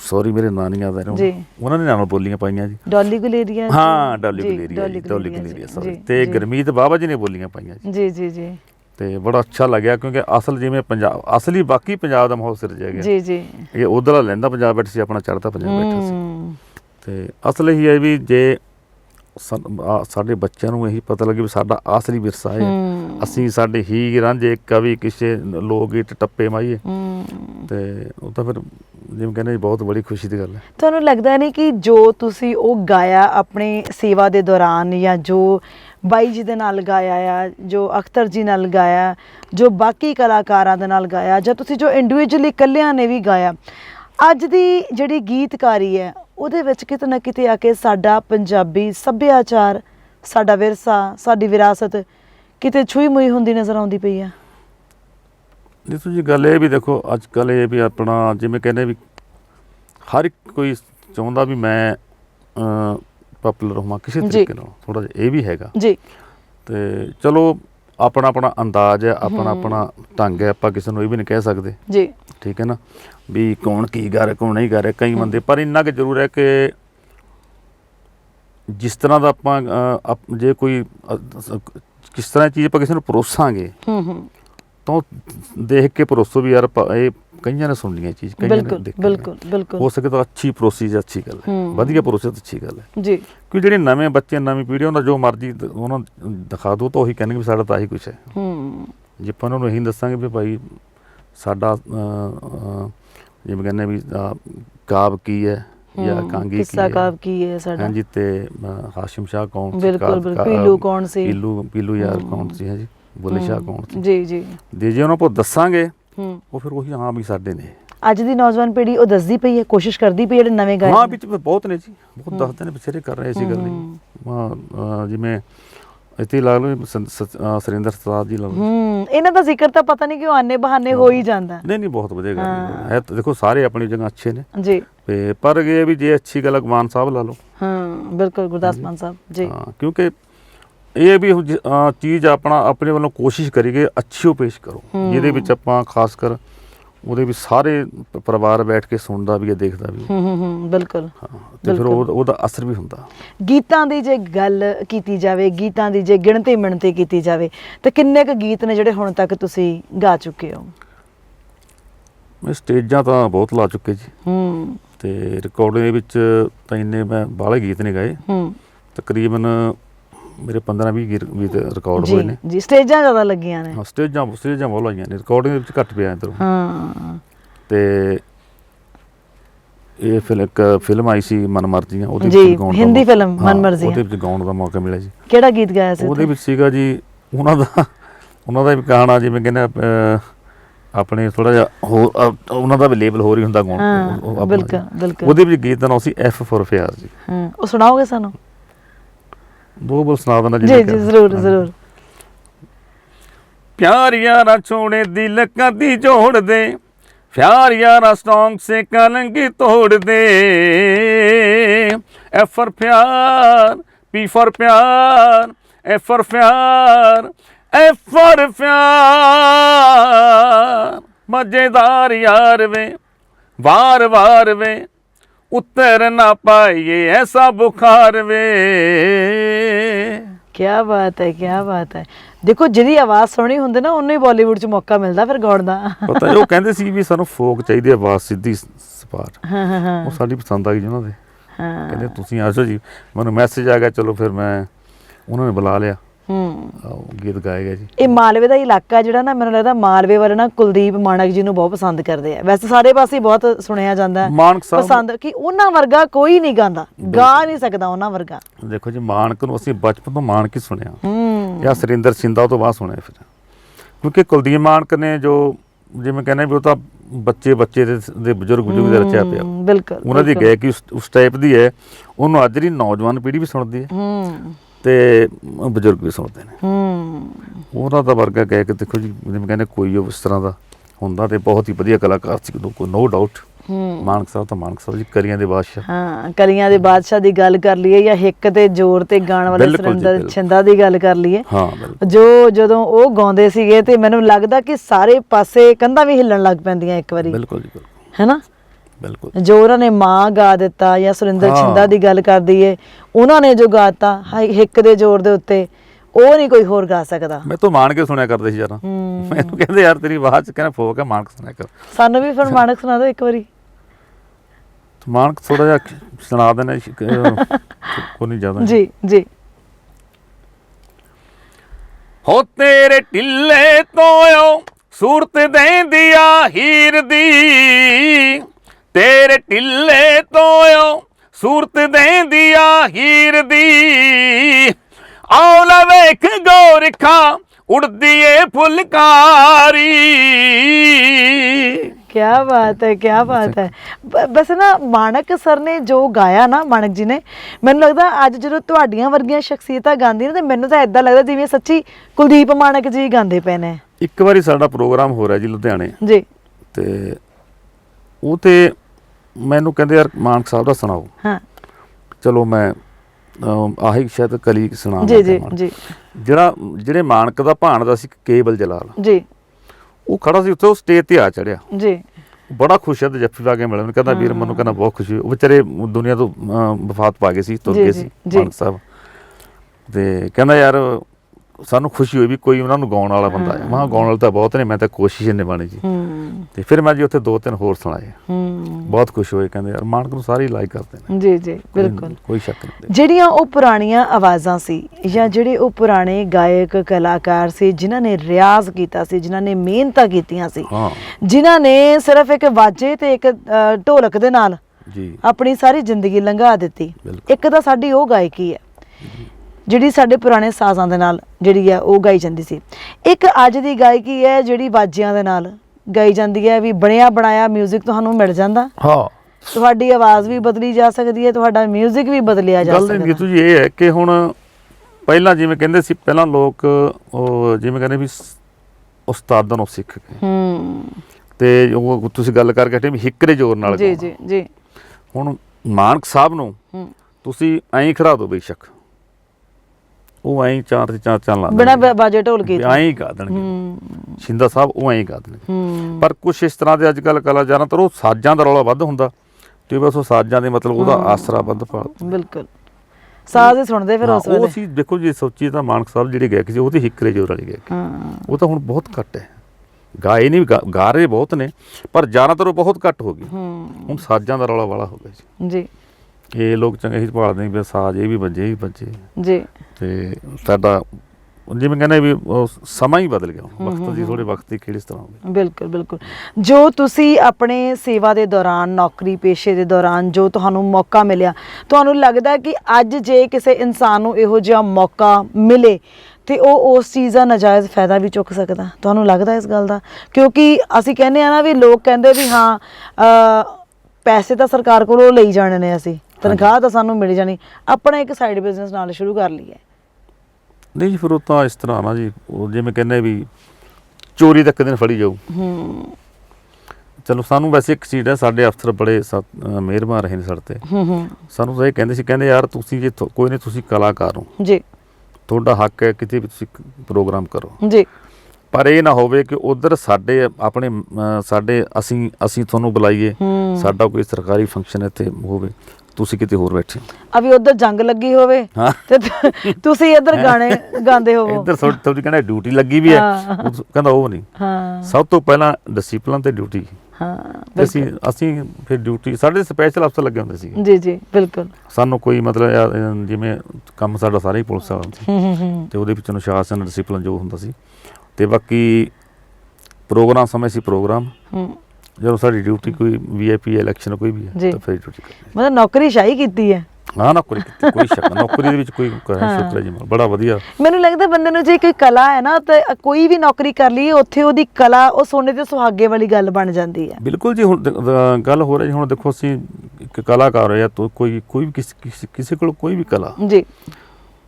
ਸੌਰੀ ਮੇਰੇ ਨਾਂ ਨਹੀਂ ਯਾਦ ਆ ਰਿਹਾ ਜੀ। ਉਹਨਾਂ ਨੇ ਨਾਲ ਬੋਲੀਆਂ ਪਾਈਆਂ ਜੀ। ਡੋਲੀ ਗੁਲੇਰੀਆ ਹਾਂ ਡੋਲੀ ਗੁਲੇਰੀਆ ਜੀ, ਡੋਲੀ ਗੁਲੇਰੀਆ। ਜੀ, ਤੇ। ਗੁਰਮੀਤ ਬਾਬਾ ਜੀ ਨੇ ਬੋਲੀਆਂ ਪਾਈਆਂ ਜੀ। ਜੀ ਜੀ ਜੀ। ਤੇ ਬੜਾ ਅੱਛਾ ਲੱਗਿਆ ਕਿਉਂਕਿ ਅਸਲ ਜਿਵੇਂ ਪੰਜਾਬ ਅਸਲੀ ਬਾਕੀ ਪੰਜਾਬ ਦਾ ਮਾਹੌਲ ਸਿਰਜਿਆ ਗਿਆ ਜੀ ਜੀ। ਇਹ ਉਧਰਲਾ ਲੈਂਦਾ ਪੰਜਾਬ ਬੈਠ ਸੀ ਆਪਣਾ ਚੜਦਾ ਪੰਜਾਬ ਬੈਠਾ ਸੀ। ਤੇ ਅਸਲ ਇਹ ਹੈ ਵੀ ਜੇ ਸਾ- ਆ ਸਾਡੇ ਬੱਚਿਆਂ ਨੂੰ ਇਹੀ ਪਤਾ ਲੱਗੇ ਵੀ ਸਾਡਾ ਅਸਲੀ ਵਿਰਸਾ ਹੈ। ਅਸੀਂ ਸਾਡੇ ਹੀ ਰਾਂਝੇ ਕਵੀ ਕਿਸੇ ਲੋਕ ਗੀਤ ਟੱਪੇ ਮਾਈਏ। ਤੇ ਉਹ ਤਾਂ ਫਿਰ ਜਿਵੇਂ ਕਹਿੰਦੇ ਬਹੁਤ ਬੜੀ ਖੁਸ਼ੀ ਦੀ ਗੱਲ ਹੈ। ਤੁਹਾਨੂੰ ਲੱਗਦਾ ਨਹੀਂ ਕਿ ਜੋ ਤੁਸੀਂ ਉਹ ਗਾਇਆ ਆਪਣੇ ਸੇਵਾ ਦੇ ਦੌਰਾਨ ਜਾਂ ਜੋ ਬਾਈ ਜੀ ਦੇ ਨਾਲ ਗਾਇਆ ਆ, ਜੋ ਅਖਤਰ ਜੀ ਨਾਲ ਗਾਇਆ, ਜੋ ਬਾਕੀ ਕਲਾਕਾਰਾਂ ਦੇ ਨਾਲ ਗਾਇਆ, ਜਾਂ ਤੁਸੀਂ ਜੋ ਇੰਡੀਵਿਜੂਅਲੀ ਇਕੱਲਿਆਂ ਨੇ ਵੀ ਗਾਇਆ, ਅੱਜ ਦੀ ਜਿਹੜੀ ਗੀਤਕਾਰੀ ਹੈ, ਉਹਦੇ ਵਿੱਚ ਕਿਤੇ ਨਾ ਕਿਤੇ ਆ ਕੇ ਸਾਡਾ ਪੰਜਾਬੀ ਸੱਭਿਆਚਾਰ, ਸਾਡਾ ਵਿਰਸਾ, ਸਾਡੀ ਵਿਰਾਸਤ ਕਿਤੇ ਛੂਈ ਮੁਈ ਹੁੰਦੀ ਨਜ਼ਰ ਆਉਂਦੀ ਪਈ ਆ। ਦੇਖੋ ਜੀ ਗੱਲ ਇਹ ਵੀ ਦੇਖੋ ਅੱਜ ਕੱਲ ਇਹ ਵੀ ਆਪਣਾ ਜਿਵੇਂ ਕਹਿੰਦੇ ਵੀ ਹਰ ਇੱਕ ਕੋਈ ਚਾਹੁੰਦਾ ਵੀ ਮੈਂ ਪਪੂਲਰ ਹੋਵਾਂ ਕਿਸੇ ਜੀ। ਤਰੀਕੇ ਨਾਲ ਥੋੜਾ ਜਿਹਾ ਇਹ ਵੀ ਹੈਗਾ। ਜੀ। ਤੇ ਚਲੋ ਆਪਣਾ ਆਪਣਾ ਅੰਦਾਜ਼ ਹੈ ਆਪਣਾ ਆਪਣਾ ਢੰਗ ਹੈ ਆਪਾਂ ਕਿਸੇ ਨੂੰ ਇਹ ਵੀ ਨਹੀਂ ਕਹਿ ਸਕਦੇ। ਜੀ। ਠੀਕ ਹੈ ਨਾ? ਵੀ ਕੌਣ ਕੀ ਕਰ ਰਿਹਾ ਕੌਣ ਨਹੀਂ ਕਰ ਰਿਹਾ ਕਈ ਬੰਦੇ ਪਰ ਇੰਨਾ ਕਿ ਜ਼ਰੂਰ ਹੈ ਕਿ ਜਿਸ ਤਰ੍ਹਾਂ ਦਾ ਆਪਾਂ ਅ, ਆਪ- ਜੇ ਕੋਈ ਅ, ਸ- ਕਿਸ ਤਰ੍ਹਾਂ ਦੀ ਚੀਜ਼ ਆਪਾਂ ਕਿਸੇ ਨੂੰ ਪਰੋਸਾਂਗੇ ਹੂੰ ਹੂੰ। ਤਾਂ ਦੇਖ ਕੇ ਪਰੋਸੋ ਵੀ ਯਾਰ ਇਹ ਕਈਆਂ ਨੇ ਸੁਣ ਲਈਆਂ ਚੀਜ਼ ਕਈਆਂ ਨੇ ਦੇਖੀ ਬਿਲਕੁਲ ਹੋ ਬਿਲਕੁਲ ਸਕੇ ਤਾਂ ਅੱਛੀ ਪਰੋਸੀ ਜਾਂ ਅੱਛੀ ਗੱਲ ਹੈ। ਹੂੰ। ਵਧੀਆ ਪਰੋਸੇ ਤਾਂ ਅੱਛੀ ਗੱਲ ਹੈ। ਜੀ। ਕਿਉਂਕਿ ਜਿਹੜੇ ਨਵੇਂ ਬੱਚੇ ਨਵੀਂ ਪੀੜ੍ਹੀ ਉਹਨਾਂ ਜੋ ਮਰਜ਼ੀ ਉਹਨਾਂ ਦਿਖਾ ਦੋ ਤਾਂ ਉਹੀ ਕਹਿਣਗੇ ਵੀ ਸਾਡਾ ਤਾਂ ਆਹੀ ਕੁਛ ਹੈ। ਹੂੰ। ਜੇ ਆਪਾਂ ਉਹਨਾਂ ਨੂੰ ਇਹੀ ਦੱਸਾਂਗੇ ਵੀ ਭਾਈ ਸਾਡਾ ਜਿਵੇਂ ਕਹਿੰਦੇ ਵੀ ਕਾਬ ਕੀ ਹੈ ਜਾਂ ਹੂੰ, ਕਾਂਗੀ ਕੀ ਕਿੱਸਾ ਹੈ? ਕਾਬ ਕੀ ਹੈ ਸਾਡਾ? ਹਾਂਜੀ ਤੇ ਹਾਸ਼ਿਮ ਸ਼ਾਹ ਕੌਣ ਸੀ? ਬਿਲਕੁਲ, ਬਿਲਕੁਲ। ਕਾ- ਪੀਲੂ ਕੌਣ ਸੀ? ਪੀਲੂ ਪੀਲੂ ਯਾਰ ਹੂੰ। ਕੌਣ ਸੀ ਹੈ ਜੀ? ਬੁੱਲੇ ਸ਼ਾਹ ਕੌਣ ਸੀ? ਜੀ ਜੀ। ਦੇ ਜੇ ਉਹਨਾਂ ਕੋਲ ਦੱਸਾਂਗੇ ਹੂੰ। ਉਹ ਫਿਰ ਉਹੀ ਹਾਂ ਵੀ ਸਾਡੇ ਨੇ। ਅੱਜ ਦੀ ਨੌਜਵਾਨ ਪੀੜ੍ਹੀ ਉਹ ਦੱਸਦੀ ਪਈ ਹੈ ਕੋਸ਼ਿਸ਼ ਕਰਦੀ ਪਈ ਹੈ ਜਿਹੜੇ ਨਵੇਂ ਗਾਇਕ ਹਾਂ। ਵਿੱਚ ਬਹੁਤ ਨੇ ਜੀ ਬਹੁਤ ਦੱਸਦੇ ਨੇ ਬਥੇਰੇ ਕਰ ਰਹੇ ਸੀ ਗੱਲ ਨਹੀਂ ਹਾਂ। ਜਿਵੇਂ ਇੱਥੇ ਲਾ ਲਓ ਸੁਰਿੰਦਰ ਸਰਤਾਜ ਜੀ ਲਾ ਲਓ। ਹੂੰ ਇਹਨਾਂ ਦਾ ਜ਼ਿਕਰ ਤਾਂ ਪਤਾ ਨਹੀਂ ਕਿਉਂ ਆਨੇ ਬਹਾਨੇ ਹੋ ਹੀ ਜਾਂਦਾ। ਨਹੀਂ ਨਹੀਂ ਬਹੁਤ ਵਧੀਆ ਗੱਲ ਹੈ। ਦੇਖੋ ਸਾਰੇ ਆਪਣੀ ਜਗ੍ਹਾ ਅੱਛੇ ਨੇ। ਜੀ। ਤੇ ਪਰ ਇਹ ਵੀ ਜੇ ਅੱਛੀ ਗੱਲ ਅਗਮਾਨ ਸਾਹਿਬ ਲਾ ਲਓ। ਹਾਂ ਬਿਲਕੁਲ ਗੁਰਦਾਸ ਮਾਨ ਸਾਹਿਬ ਜੀ। ਹਾਂ ਕਿਉਂਕਿ ਇਹ ਵੀ ਹੁਣ ਜ- ਅਹ ਚੀਜ਼ ਆਪਣਾ ਆਪਣੇ ਵੱਲੋਂ ਕੋਸ਼ਿਸ਼ ਕਰੀਏ ਅੱਛੀ ਉਹ ਪੇਸ਼ ਕਰੋ। ਜਿਹਦੇ ਵਿੱਚ ਆਪਾਂ ਖਾਸ ਕਰ ਉਹਦੇ ਵਿੱਚ ਸਾਰੇ ਪ- ਪਰਿਵਾਰ ਬੈਠ ਕੇ ਸੁਣਦਾ ਵੀ ਹੈ ਦੇਖਦਾ ਵੀ ਹੈ। ਹੂੰ ਹੂੰ ਹੂੰ ਬਿਲਕੁਲ। ਹਾਂ ਤੇ ਫਿਰ ਉਹ- ਉਹਦਾ ਅਸਰ ਵੀ ਹੁੰਦਾ। ਗੀਤਾਂ ਦੀ ਜੇ ਗੱਲ ਕੀਤੀ ਜਾਵੇ ਗੀਤਾਂ ਦੀ ਜੇ ਗਿਣਤੀ ਮਿਣਤੀ ਕੀਤੀ ਜਾਵੇ ਤਾਂ ਕਿੰਨੇ ਕੁ ਗੀਤ ਨੇ ਜਿਹੜੇ ਹੁਣ ਤੱਕ ਤੁਸੀਂ ਗਾ ਚੁੱਕੇ ਹੋ? ਮੈਂ ਸਟੇਜਾਂ ਤਾਂ ਬਹੁਤ ਲਾ ਚੁੱਕੇ ਜੀ। ਹੂੰ। ਤੇ ਰਿਕਾਰਡਿੰਗ ਦੇ ਵਿੱਚ ਤਾਂ ਇੰਨੇ ਮੈਂ ਬਾਹਲੇ ਗੀਤ ਨਹੀਂ ਗਾਏ। ਹੂੰ। ਤਕਰੀਬਨ ਮੇਰੇ 15 20 ਗੀਤ ਗੀਤ ਰਿਕਾਰਡ ਹੋਏ ਨੇ ਜੀ ਸਟੇਜਾਂ ਜ਼ਿਆਦਾ ਲੱਗੀਆਂ ਨੇ ਹਾਂ ਸਟੇਜਾਂ ਸਟੇਜਾਂ ਬਹੁਤ ਲਾਈਆਂ ਨੇ ਰਿਕਾਰਡਿੰਗ ਦੇ ਵਿੱਚ ਘੱਟ ਪਿਆ ਇਧਰੋਂ ਹਾਂ ਤੇ ਇਹ ਫਿਲਮ ਇੱਕ ਫਿਲਮ ਆਈ ਸੀ ਮਨਮਰਜ਼ੀਆਂ ਉਹਦੇ ਵਿੱਚ ਗਾਉਣ ਦਾ ਹਿੰਦੀ ਫਿਲਮ ਮਨਮਰਜ਼ੀਆਂ। ਉਹਦੇ ਵਿੱਚ ਗਾਉਣ ਦਾ ਮੌਕਾ ਮਿਲਿਆ ਜੀ ਕਿਹੜਾ ਗੀਤ ਗਾਇਆ ਸੀ ਉਹਦੇ? ਵਿੱਚ ਸੀਗਾ ਜੀ ਉਹਨਾਂ ਦਾ ਉਹਨਾਂ ਦਾ ਵੀ ਗਾਣਾ ਜਿਵੇਂ ਕਹਿੰਦੇ ਆਪਣੇ ਥੋੜਾ ਜਿਹਾ ਹੋਰ ਉਹਨਾਂ ਦਾ ਵੀ ਲੇਬਲ ਹੋਰ ਹੀ ਹੁੰਦਾ ਗਾਉਣ ਬਿਲਕੁਲ। ਬਿਲਕੁਲ। ਉਹਦੇ ਵਿੱਚ ਗੀਤ ਦਾ ਨਾਮ ਸੀ ਐਫ ਫॉर ਫਿਆਰ ਜੀ ਹਾਂ ਉਹ ਸੁਣਾਓਗੇ ਸਾਨੂੰ ਬਹੁਤ ਬਹੁਤ ਸੁਣਾ ਦੇਣਾ ਜੀ ਜੀ ਜ਼ਰੂਰ ਜ਼ਰੂਰ। ਪਿਆਰ ਯਾਰਾ ਛੋੜੇ ਦਿਲ ਕਦੀ ਜੋੜ ਦੇ ਪਿਆਰ ਯਾਰਾ ਸਟੌਂਗ ਸੇ ਕਲੰਗੀ ਤੋੜ ਦੇ ਐਫ ਫॉर ਪਿਆਰ ਪੀ ਫਰ ਪਿਆਰ ਐ ਫਰ ਪਿਆਰ ਐ ਫਰ ਪਿਆਰ। ਮਜ਼ੇਦਾਰ ਯਾਰ ਵੇ ਵਾਰ ਵਾਰ ਵੇ ਉਤਰ ਨਾ ਪਾਈਏ ਐਸਾ ਬੁਖਾਰ ਵੇ। ਕੀ ਬਾਤ ਹੈ ਕੀ ਬਾਤ ਹੈ। ਦੇਖੋ ਜਿਹਦੀ ਆਵਾਜ਼ ਸੋਹਣੀ ਹੁੰਦੀ ਨਾ ਉਹਨੂੰ ਹੀ ਬਾਲੀਵੁੱਡ 'ਚ ਮੌਕਾ ਮਿਲਦਾ ਫਿਰ ਗਾਉਣ ਦਾ। ਪਤਾ ਉਹ ਕਹਿੰਦੇ ਸੀ ਵੀ ਸਾਨੂੰ ਫੋਕ ਚਾਹੀਦੀ ਹੈ ਆਵਾਜ਼ ਸਿੱਧੀ ਸ- ਸਪਾਟ। ਹਾਂ ਹਾਂ ਹਾਂ। ਉਹ ਸਾਡੀ ਪਸੰਦ ਆ ਗਈ ਉਹਨਾਂ ਦੇ। ਹਾਂ। ਕਹਿੰਦੇ ਤੁਸੀਂ ਆ ਜਾਓ ਜੀ। ਮੈਨੂੰ ਮੈਸੇਜ ਆ ਗਿਆ ਚਲੋ ਫਿਰ ਮੈਂ ਉਹਨਾਂ ਨੇ ਬੁਲਾ ਲਿਆ। ਹੂੰ। ਆਹ ਗੀਤ ਗਾਏ ਗਏ ਜੀ ਇਹ ਮਾਲਵੇ ਦਾ ਇਲਾਕਾ ਜਿਹੜਾ ਨਾ ਮੈਨੂੰ ਲੱਗਦਾ ਮਾਲਵੇ ਵਾਲੇ ਨਾ ਕੁਲਦੀਪ ਮਾਨਕ ਜੀ ਨੂੰ ਬਹੁਤ ਪਸੰਦ ਕਰਦੇ ਆ। ਵੈਸੇ ਸਾਰੇ ਪਾਸੇ ਬਹੁਤ ਸੁਣਿਆ ਜਾਂਦਾ ਹੈ। ਮਾਨਕ ਸਾਹਿਬ ਪਸੰਦ ਕਿ ਉਹਨਾਂ ਵਰਗਾ ਕੋਈ ਨਹੀਂ ਗਾਉਂਦਾ। ਗਾ ਨਹੀਂ ਸਕਦਾ ਉਹਨਾਂ ਵਰਗਾ। ਦੇਖੋ ਜੀ ਮਾਨਕ ਨੂੰ ਅਸੀਂ ਬਚਪਨ ਤੋਂ ਮਾਨਕ ਹੀ ਸੁਣਿਆ। ਹੂੰ। ਜਾਂ ਸੁਰਿੰਦਰ ਉਹ ਤੋਂ ਬਾਅਦ ਸੁਣਿਆ ਫਿਰ। ਕਿਉਂਕਿ ਕੁਲਦੀਪ ਮਾਨਕ ਨੇ ਜੋ ਜਿਵੇਂ ਕਹਿੰਦੇ ਵੀ ਉਹ ਤਾਂ ਬੱਚੇ ਬੱਚੇ ਦੇ ਬਜ਼ੁਰਗ ਬਜ਼ੁਰਗ ਦੇ ਰਚਿਆ ਪਿਆ। ਬਿਲਕੁਲ ਉਹਨਾਂ ਦੀ। ਗਾਇਕੀ ਉਸ ਟਾਈਪ ਦੀ ਹੈ। ਉਹਨੂੰ ਅੱਜ ਦੀ ਨੌਜਵਾਨ ਪੀੜ੍ਹੀ ਵੀ ਸੁਣਦੀ ਹੈ। ਹੂੰ। ਤੇ ਬਜ਼ੁਰਗ ਵੀ ਸੁਣਦੇ ਨੇ। ਹੂੰ। ਉਹਨਾਂ ਦਾ ਵਰਗਾ ਕਹਿ ਕੇ ਦੇਖੋ ਜੀ ਜਿਵੇਂ ਕਹਿੰਦੇ ਕੋਈ ਉਹ ਇਸ ਤਰ੍ਹਾਂ ਦਾ ਹੁੰਦਾ ਤੇ ਬਹੁਤ ਹੀ ਵਧੀਆ ਕਲਾਕਾਰ ਸੀ ਕੋਈ ਨੋ ਡਾਊਟ ਹੂੰ। ਮਾਨਕ ਸਾਹਿਬ ਤਾਂ ਮਾਨਕ ਸਾਹਿਬ ਜੀ ਕਰੀਆਂ ਦੇ ਬਾਦਸ਼ਾਹ। ਹਾਂ ਕਲੀਆਂ ਦੇ ਬਾਦਸ਼ਾਹ ਦੀ ਗੱਲ ਕਰ ਲਈਏ ਜਾਂ ਹਿੱਕ ਤੇ ਜ਼ੋਰ ਤੇ ਗਾਣ ਵਾਲੇ ਸੁਰਿੰਦਰ। ਛਿੰਦਾ ਦੀ ਗੱਲ ਕਰ ਲਈਏ। ਜੋ ਜਦੋਂ ਉਹ ਗਾਉਂਦੇ ਸੀਗੇ ਤੇ ਮੈਨੂੰ ਲੱਗਦਾ ਕਿ ਸਾਰੇ ਪਾਸੇ ਕੰਧਾਂ ਵੀ ਹਿੱਲਣ ਲੱਗ ਪੈਂਦੀਆਂ ਇੱਕ ਵਾਰੀ। ਬਿਲਕੁਲ ਜੀ ਬਿਲਕੁਲ। ਹੈਨਾ? ਬਿਲਕੁਲ। ਜੋ ਉਹਨਾਂ ਨੇ ਮਾਂ ਗਾ ਦਿੱਤਾ ਜਾਂ ਸੁਰਿੰਦਰ ਹਾਂ। ਛਿੰਦਾ ਦੀ ਗੱਲ ਕਰ ਦਈਏ ਉਹਨਾਂ ਨੇ ਜੋ ਗਾਤਾ ਹਿੱਕ ਦੇ ਜ਼ੋਰ ਦੇ ਉੱਤੇ ਉਹ ਨਹੀਂ ਕੋਈ ਹੋਰ ਗਾ ਸਕਦਾ। ਮੈਂ ਤਾਂ ਮਾਨ ਕੇ ਸੁਣਿਆ ਕਰਦੇ ਸੀ ਯਾਰ। ਹੂੰ। ਮੈਨੂੰ ਕਹਿੰਦੇ ਯਾਰ ਤੇਰੀ ਆਵਾਜ਼ ਚ ਕਹਿੰਦਾ ਫੋਕ ਹੈ ਮਾਨਕ ਸੁਣਿਆ ਕਰ। ਸਾਨੂੰ ਵੀ ਫਿਰ ਮਾਨਕ ਸੁਣਾ ਦਿਓ ਇੱਕ ਵਾਰੀ। ਤੇ ਮਾਨਕ ਥੋੜਾ ਜਿਹਾ ਸੁਣਾ ਦੇਣਾ ਅਹ, ਕੋਈ ਨਹੀਂ ਜ਼ਿਆਦਾ ਜੀ ਜੀ। ਹੋ ਤੇਰੇ ਢਿੱਲੇ ਤੋਇਓ ਸੂਰਤ ਦੇਂਦੀ ਆ ਹੀਰ ਦੀ। ਤੇਰੇ ਢਿੱਲੇ ਤੋਇਓ ਸੂਰਤ ਦੇਂਦੀ ਆ ਹੀਰ ਦੀ। ਆਉ ਲੈ ਵੇਖ ਗੋਰਖਾ ਉੜਦੀ ਏ ਫੁਲਕਾਰੀ। ਕੀ ਬਾਤ ਹੈ ਕੀ ਬਾਤ ਹੈ। ਬ- ਬਸ ਨਾ ਮਾਨਕ ਸਰ ਨੇ ਜੋ ਗਾਇਆ ਨਾ ਮਾਨਕ ਜੀ ਨੇ ਮੈਨੂੰ ਲੱਗਦਾ ਅੱਜ ਜਦੋਂ ਤੁਹਾਡੀਆਂ ਵਰਗੀਆਂ ਸ਼ਖਸੀਅਤਾਂ ਗਾਉਂਦੀਆਂ ਨੇ ਤੇ ਮੈਨੂੰ ਤਾਂ ਇਦਾਂ ਲੱਗਦਾ ਜਿਵੇਂ ਸੱਚੀ ਕੁਲਦੀਪ ਮਾਨਕ ਜੀ ਗਾਉਂਦੇ ਪਏ ਨੇ। ਇੱਕ ਵਾਰੀ ਸਾਡਾ ਪ੍ਰੋਗਰਾਮ ਹੋ ਰਿਹਾ ਜੀ ਲੁਧਿਆਣੇ। ਜੀ। ਤੇ ਉਹ ਤੇ ਮੈਨੂੰ ਕਹਿੰਦੇ ਯਾਰ ਮਾਨਕ ਸਾਹਿਬ ਦਾ ਸੁਣਾਓ। ਹਾਂ। ਚਲੋ ਮੈਂ ਆਹੀ ਸ਼ਾਇਦ ਕਲੀ ਸੁਣਾ ਜੀ ਜੀ ਜੀ। ਜਿਹੜਾ ਜਿਹੜੇ ਮਾਨਕ ਦਾ ਭਾਣਦਾ ਸੀ ਕੇਬਲ ਜਲਾਲ ਜੀ। ਉਹ ਖੜਾ ਸੀ ਉੱਥੇ ਉਹ ਸਟੇਜ ਤੇ ਆ ਚੜਿਆ। ਜੀ। ਬੜਾ ਖੁਸ਼ ਹੈ ਤੇ ਜੱਫੀ ਪਾ ਕੇ ਮਿਲਿਆ ਮੈਨੂੰ ਕਹਿੰਦਾ ਵੀਰ ਮੈਨੂੰ ਕਹਿੰਦਾ ਬਹੁਤ ਖੁਸ਼ੀ ਉਹ ਵਿਚਾਰੇ ਦੁਨੀਆ ਤੋਂ ਵਫਾਤ ਪਾ ਗਏ ਸੀ ਤੁਰ ਗਏ ਸੀ। ਮਾਨਕ ਸਾਹਿਬ। ਤੇ ਕਹਿੰਦਾ ਯਾਰ ਸਾਨੂੰ ਖੁਸ਼ੀ ਹੋਈ ਵੀ ਕੋਈ ਉਹਨਾਂ ਨੂੰ ਗਾਉਣ ਵਾਲਾ ਬੰਦਾ ਹੈ ਮੈਂ ਗਾਉਣ ਵਾਲੇ ਤਾਂ ਬਹੁਤ ਨੇ ਮੈਂ ਤਾਂ ਕੋਸ਼ਿਸ਼ ਨਹੀਂ ਬਾਣੀ ਜੀ ਹੂੰ। ਤੇ ਫਿਰ ਮੈਂ ਜੀ ਉੱਥੇ ਦੋ ਤਿੰਨ ਹੋਰ ਸੁਣਾਏ। ਹੂੰ। ਬਹੁਤ ਖੁਸ਼ ਹੋਏ ਕਹਿੰਦੇ ਯਾਰ ਮਾਨਕ ਨੂੰ ਸਾਰੇ ਲਾਈਕ ਕਰਦੇ ਨੇ। ਜੀ ਜੀ ਬਿਲਕੁਲ। ਕੋਈ ਸ਼ੱਕ ਨਹੀਂ ਜਿਹੜੀਆਂ ਉਹ ਪੁਰਾਣੀਆਂ ਆਵਾਜ਼ਾਂ ਸੀ ਜਾਂ ਜਿਹੜੇ ਉਹ ਪੁਰਾਣੇ ਗਾਇਕ ਕਲਾਕਾਰ ਸੀ ਜਿਨ੍ਹਾਂ ਨੇ ਰਿਆਜ਼ ਕੀਤਾ ਸੀ ਜਿਨ੍ਹਾਂ ਨੇ ਮਿਹਨਤਾਂ ਕੀਤੀਆਂ ਸੀ ਜਿਨ੍ਹਾਂ ਨੇ ਸਿਰਫ ਇੱਕ ਵਾਜੇ ਤੇ ਇੱਕ ਢੋਲਕ ਦੇ ਨਾਲ ਜੀ। ਆਪਣੀ ਸਾਰੀ ਜ਼ਿੰਦਗੀ ਲੰਘਾ ਦਿੱਤੀ। ਇੱਕ ਤਾਂ ਸਾਡੀ ਉਹ ਗਾਇਕੀ ਹੈ ਜਿਹੜੀ ਸਾਡੇ ਪੁਰਾਣੇ ਸਾਜ਼ਾਂ ਦੇ ਨਾਲ ਜਿਹੜੀ ਹੈ ਉਹ ਗਾਈ ਜਾਂਦੀ ਸੀ। ਇੱਕ ਅੱਜ ਦੀ ਗਾਇਕੀ ਹੈ ਜਿਹੜੀ ਵਾਜਿਆਂ ਦੇ ਨਾਲ ਗਾਈ ਜਾਂਦੀ ਹੈ ਵੀ ਬਣਿਆ ਬਣਾਇਆ 뮤직 ਤੁਹਾਨੂੰ ਮਿਲ ਜਾਂਦਾ ਹਾਂ ਤੁਹਾਡੀ ਆਵਾਜ਼ ਵੀ ਬਦਲੀ ਜਾ ਸਕਦੀ ਹੈ ਤੁਹਾਡਾ 뮤직 ਵੀ ਬਦਲਿਆ ਜਾ ਗੱਲ ਇਹ ਸਕਦਾ ਨੀਤੂ ਜੀ ਇਹ ਹੈ ਕਿ ਹੁਣ ਪਹਿਲਾਂ ਜਿਵੇਂ ਕਹਿੰਦੇ ਸੀ ਪਹਿਲਾਂ ਲੋਕ ਉਹ ਜਿਵੇਂ ਕਹਿੰਦੇ ਵੀ ਸ- ਉਸਤਾਦਾਂ ਨੂੰ ਸਿੱਖ ਕੇ ਹੂੰ ਤੇ ਉਹ ਤੁਸੀਂ ਗੱਲ ਕਰਕੇ ਹਟੇ ਵੀ ਹਿੱਕਰੇ ਜ਼ੋਰ ਨਾਲ ਜੀ ਗਾਉਣਾ। ਜੀ ਜੀ ਹੁਣ ਮਾਨਕ ਸਾਹਿਬ ਨੂੰ ਹੂੰ ਤੁਸੀਂ ਐਂ ਖੜਾ ਦੋ ਬੇਸ਼ੱਕ ਉਹ ਐਂ ਚਾਰ ਤੇ ਚਾਰ ਚਾਰ ਲਾ ਬਿਨਾ। ਬਾਜੇ ਢੋਲ ਕੇ ਐਂ ਹੀ ਗਾ ਦੇਣਗੇ। ਹੂੰ। ਸ਼ਿੰਦਾ ਸਾਹਿਬ ਉਹ ਐਂ ਹੀ ਗਾ ਦੇਣਗੇ। ਹੂੰ। ਪਰ ਕੁਝ ਇਸ ਤਰ੍ਹਾਂ ਦੇ ਅੱਜ ਕੱਲ ਕਲਾਕਾਰਾਂ ਤੋਂ ਉਹ ਸਾਜ਼ਾਂ ਦਾ ਰੌਲਾ ਵੱਧ ਹੁੰਦਾ। ਤੇ ਬਸ ਉਹ ਸਾਜ਼ਾਂ ਦੇ ਮਤਲਬ ਉਹਦਾ ਆਸਰਾ ਵੱਧ ਪਾ ਬਿਲਕੁਲ। ਸਾਜ਼ ਹੀ ਸੁਣਦੇ ਫਿਰ ਉਸ ਉਹ ਵੇਲੇ ਸੀ ਦੇਖੋ ਜੀ ਸੋਚੀ ਤਾਂ ਮਾਨਕ ਸਾਹਿਬ ਜਿਹੜੇ ਗਾਇਕ ਸੀ ਉਹ ਤੇ ਹਿੱਕਰੇ ਜੋਰ ਵਾਲੇ ਗਾਇਕ ਉਹ ਤਾਂ ਹੁਣ ਬਹੁਤ ਘੱਟ ਹੈ। ਗਾਏ ਨਹੀਂ ਗਾ- ਰਹੇ ਬਹੁਤ ਨੇ ਪਰ ਜ਼ਿਆਦਾਤਰ ਉਹ ਬਹੁਤ ਘੱਟ ਹੋ ਗਈ ਹੂੰ। ਹੁਣ ਸਾਜ਼ਾਂ ਦਾ ਰੌਲਾ ਵਾਲਾ ਹੋ ਗਿਆ ਜੀ। ਜੀ। ਇਹ ਲੋਕ ਚੰਗੇ ਹੀ ਭਾਲਦੇ ਨੇ ਵੀ ਸਾਜ਼ ਇਹ ਵੀ ਵੱਜੇ ਵੀ ਵੱਜੇ ਜੀ। ਤੇ ਸਾਡਾ ਜਿਵੇਂ ਕਹਿੰਦੇ ਵੀ ਉਹ ਸਮਾਂ ਹੀ ਬਦਲ ਗਿਆ। ਵਕਤ ਦੀ ਥੋੜੇ ਵਕਤ ਦੀ ਇਸ ਤਰ੍ਹਾਂ ਹੋ ਗਈ ਬਿਲਕੁਲ ਬਿਲਕੁਲ। ਜੋ ਤੁਸੀਂ ਆਪਣੇ ਸੇਵਾ ਦੇ ਦੌਰਾਨ ਨੌਕਰੀ ਪੇਸ਼ੇ ਦੇ ਦੌਰਾਨ ਜੋ ਤੁਹਾਨੂੰ ਮੌਕਾ ਮਿਲਿਆ ਤੁਹਾਨੂੰ ਲੱਗਦਾ ਕਿ ਅੱਜ ਜੇ ਕਿਸੇ ਇਨਸਾਨ ਨੂੰ ਇਹੋ ਜਿਹਾ ਮੌਕਾ ਮਿਲੇ ਤੇ ਉਹ ਉਸ ਚੀਜ਼ ਦਾ ਨਜਾਇਜ਼ ਫਾਇਦਾ ਵੀ ਚੁੱਕ ਸਕਦਾ? ਤੁਹਾਨੂੰ ਲੱਗਦਾ ਇਸ ਗੱਲ ਦਾ? ਕਿਉਂਕਿ ਅਸੀਂ ਕਹਿੰਦੇ ਆ ਨਾ ਵੀ ਲੋਕ ਕਹਿੰਦੇ ਵੀ ਹਾਂ ਅ, ਪੈਸੇ ਤਾਂ ਸਰਕਾਰ ਕੋਲੋਂ ਲਈ ਜਾਣੇ ਨੇ ਅਸੀਂ। ਤਨਖਾਹ ਤਾਂ ਸਾਨੂੰ ਮਿਲ ਜਾਣੀ। ਆਪਣਾ ਇੱਕ ਸਾਈਡ ਬਿਜ਼ਨਸ ਨਾਲ ਸ਼ੁਰੂ ਕਰ ਲਈਏ। ਨਹੀਂ ਜੀ ਫਿਰ ਉਹ ਤਾਂ ਇਸ ਤਰ੍ਹਾਂ ਨਾ ਜੀ ਉਹ ਜਿਵੇਂ ਕਹਿੰਦੇ ਵੀ ਚੋਰੀ ਤੱਕ ਦਿਨ ਫੜੀ ਜਾਊ। ਹੂੰ। ਚਲੋ ਸਾਨੂੰ ਵੈਸੇ ਇੱਕ ਚੀਜ਼ ਹੈ ਸਾਡੇ ਅਫਸਰ ਬੜੇ ਮਿਹਰਬਾਨ ਰਹੇ ਨੇ ਸਾਡੇ ਤੇ। ਹੂੰ ਹੂੰ। ਸਾਨੂੰ ਤਾਂ ਇਹ ਕਹਿੰਦੇ ਸੀ ਕਹਿੰਦੇ ਯਾਰ ਤੁਸੀਂ ਜੇ ਥੋ- ਕੋਈ ਨਹੀਂ ਤੁਸੀਂ ਕਲਾਕਾਰ ਹੋ। ਜੀ। ਤੁਹਾਡਾ ਹੱਕ ਹੈ ਕਿਤੇ ਵੀ ਤੁਸੀਂ ਪ੍ਰੋਗਰਾਮ ਕਰੋ। ਜੀ। ਪਰ ਇਹ ਨਾ ਹੋਵੇ ਕਿ ਉਧਰ ਸਾਡੇ ਆਪਣੇ ਸਾਡੇ ਅਸੀਂ ਅਸੀਂ ਤੁਹਾਨੂੰ ਬੁਲਾਈਏ। ਹੂੰ। ਸਾਡਾ ਕੋਈ ਸਰਕਾਰੀ ਫੰਕਸ਼ਨ ਇੱਥੇ ਹੋਵੇ। ਤੁਸੀਂ ਕਿਤੇ ਹੋਰ ਬੈਠੇ? ਅਭੀ ਉਧਰ ਜੰਗ ਲੱਗੀ ਹੋਵੇ ਹਾਂ। ਤੇ ਤੁ- ਤੁਸੀਂ ਇੱਧਰ ਗਾਣੇ ਗਾਉਂਦੇ ਹੋਵੋ। ਇੱਧਰ ਥੋੜੀ ਥੋੜੀ ਕਹਿੰਦਾ ਡਿਊਟੀ ਲੱਗੀ ਵੀ ਹੈ। ਹਾਂ। ਉਹ ਕਹਿੰਦਾ ਉਹ ਨਹੀਂ। ਹਾਂ। ਸਭ ਤੋਂ ਪਹਿਲਾਂ ਡਿਸਪਲਿਨ ਤੇ ਡਿਊਟੀ। ਹਾਂ ਤੇ ਅਸੀਂ ਅਸੀਂ ਫਿਰ ਡਿਊਟੀ ਸਾਡੇ ਸਪੈਸ਼ਲ ਅਫਸਰ ਲੱਗੇ ਹੁੰਦੇ ਸੀ ਜੀ ਜੀ ਬਿਲਕੁਲ। ਸਾਨੂੰ ਕੋਈ ਮਤਲਬ ਯਾਰ, ਅਹ, ਜਿਵੇਂ ਕੰਮ ਸਾਡਾ ਸਾਰਾ ਹੀ ਪੁਲਿਸ ਵਾਲਾ ਸੀ। ਹੂੰ ਹੂੰ ਹੂੰ। ਤੇ ਉਹਦੇ ਵਿੱਚ ਅਨੁਸ਼ਾਸਨ ਡਿਸਪਲਿਨ ਜੋ ਹੁੰਦਾ ਸੀ। ਤੇ ਬਾਕੀ ਪ੍ਰੋਗਰਾਮ ਸਮੇਂ ਸੀ ਪ੍ਰੋਗਰਾਮ ਹੂੰ। ਜਦੋਂ ਸਾਡੀ ਡਿਊਟੀ ਕੋਈ ਵੀਆਈਪੀ ਇਲੈਕਸ਼ਨ ਕੋਈ ਵੀ ਜੀ। ਹੈ ਤਾਂ ਫਿਰ ਡਿਊਟੀ ਕਰਨੀ। ਮਤਲਬ ਨੌਕਰੀ ਸ਼ਾਹੀ ਕੀਤੀ ਹੈ। ਹਾਂ ਨੌਕਰੀ ਕੀਤੀ ਕੋਈ ਸ਼ੱਕ ਨਹੀਂ, ਨੌਕਰੀ ਦੇ ਵਿੱਚ ਕੋਈ ਹਾਂ। ਸ਼ੁਕਰ ਹੈ ਜੀ ਬੜਾ ਵਧੀਆ। ਮੈਨੂੰ ਲੱਗਦਾ ਬੰਦੇ ਨੂੰ ਜੇ ਕੋਈ ਕਲਾ ਹੈ ਨਾ ਤੇ ਕੋਈ ਵੀ ਨੌਕਰੀ ਕਰ ਲਈ ਉੱਥੇ ਉਹਦੀ ਕਲਾ ਉਹ ਸੋਨੇ ਤੇ ਸੁਹਾਗੇ ਵਾਲੀ ਗੱਲ ਬਣ ਜਾਂਦੀ ਹੈ। ਬਿਲਕੁਲ ਜੀ ਹੁਣ ਦ- ਦ- ਗੱਲ ਹੋ ਰਹੀ ਹੁਣ ਦੇਖੋ ਅਸੀਂ ਇੱਕ ਕਲਾਕਾਰ ਹੋਇਆ ਤਾਂ ਕੋਈ ਕੋਈ ਵੀ ਕਿਸ- ਕਿਸ- ਕਿਸੇ ਕੋਲ ਕੋਈ ਵੀ ਕਲਾ ਜੀ।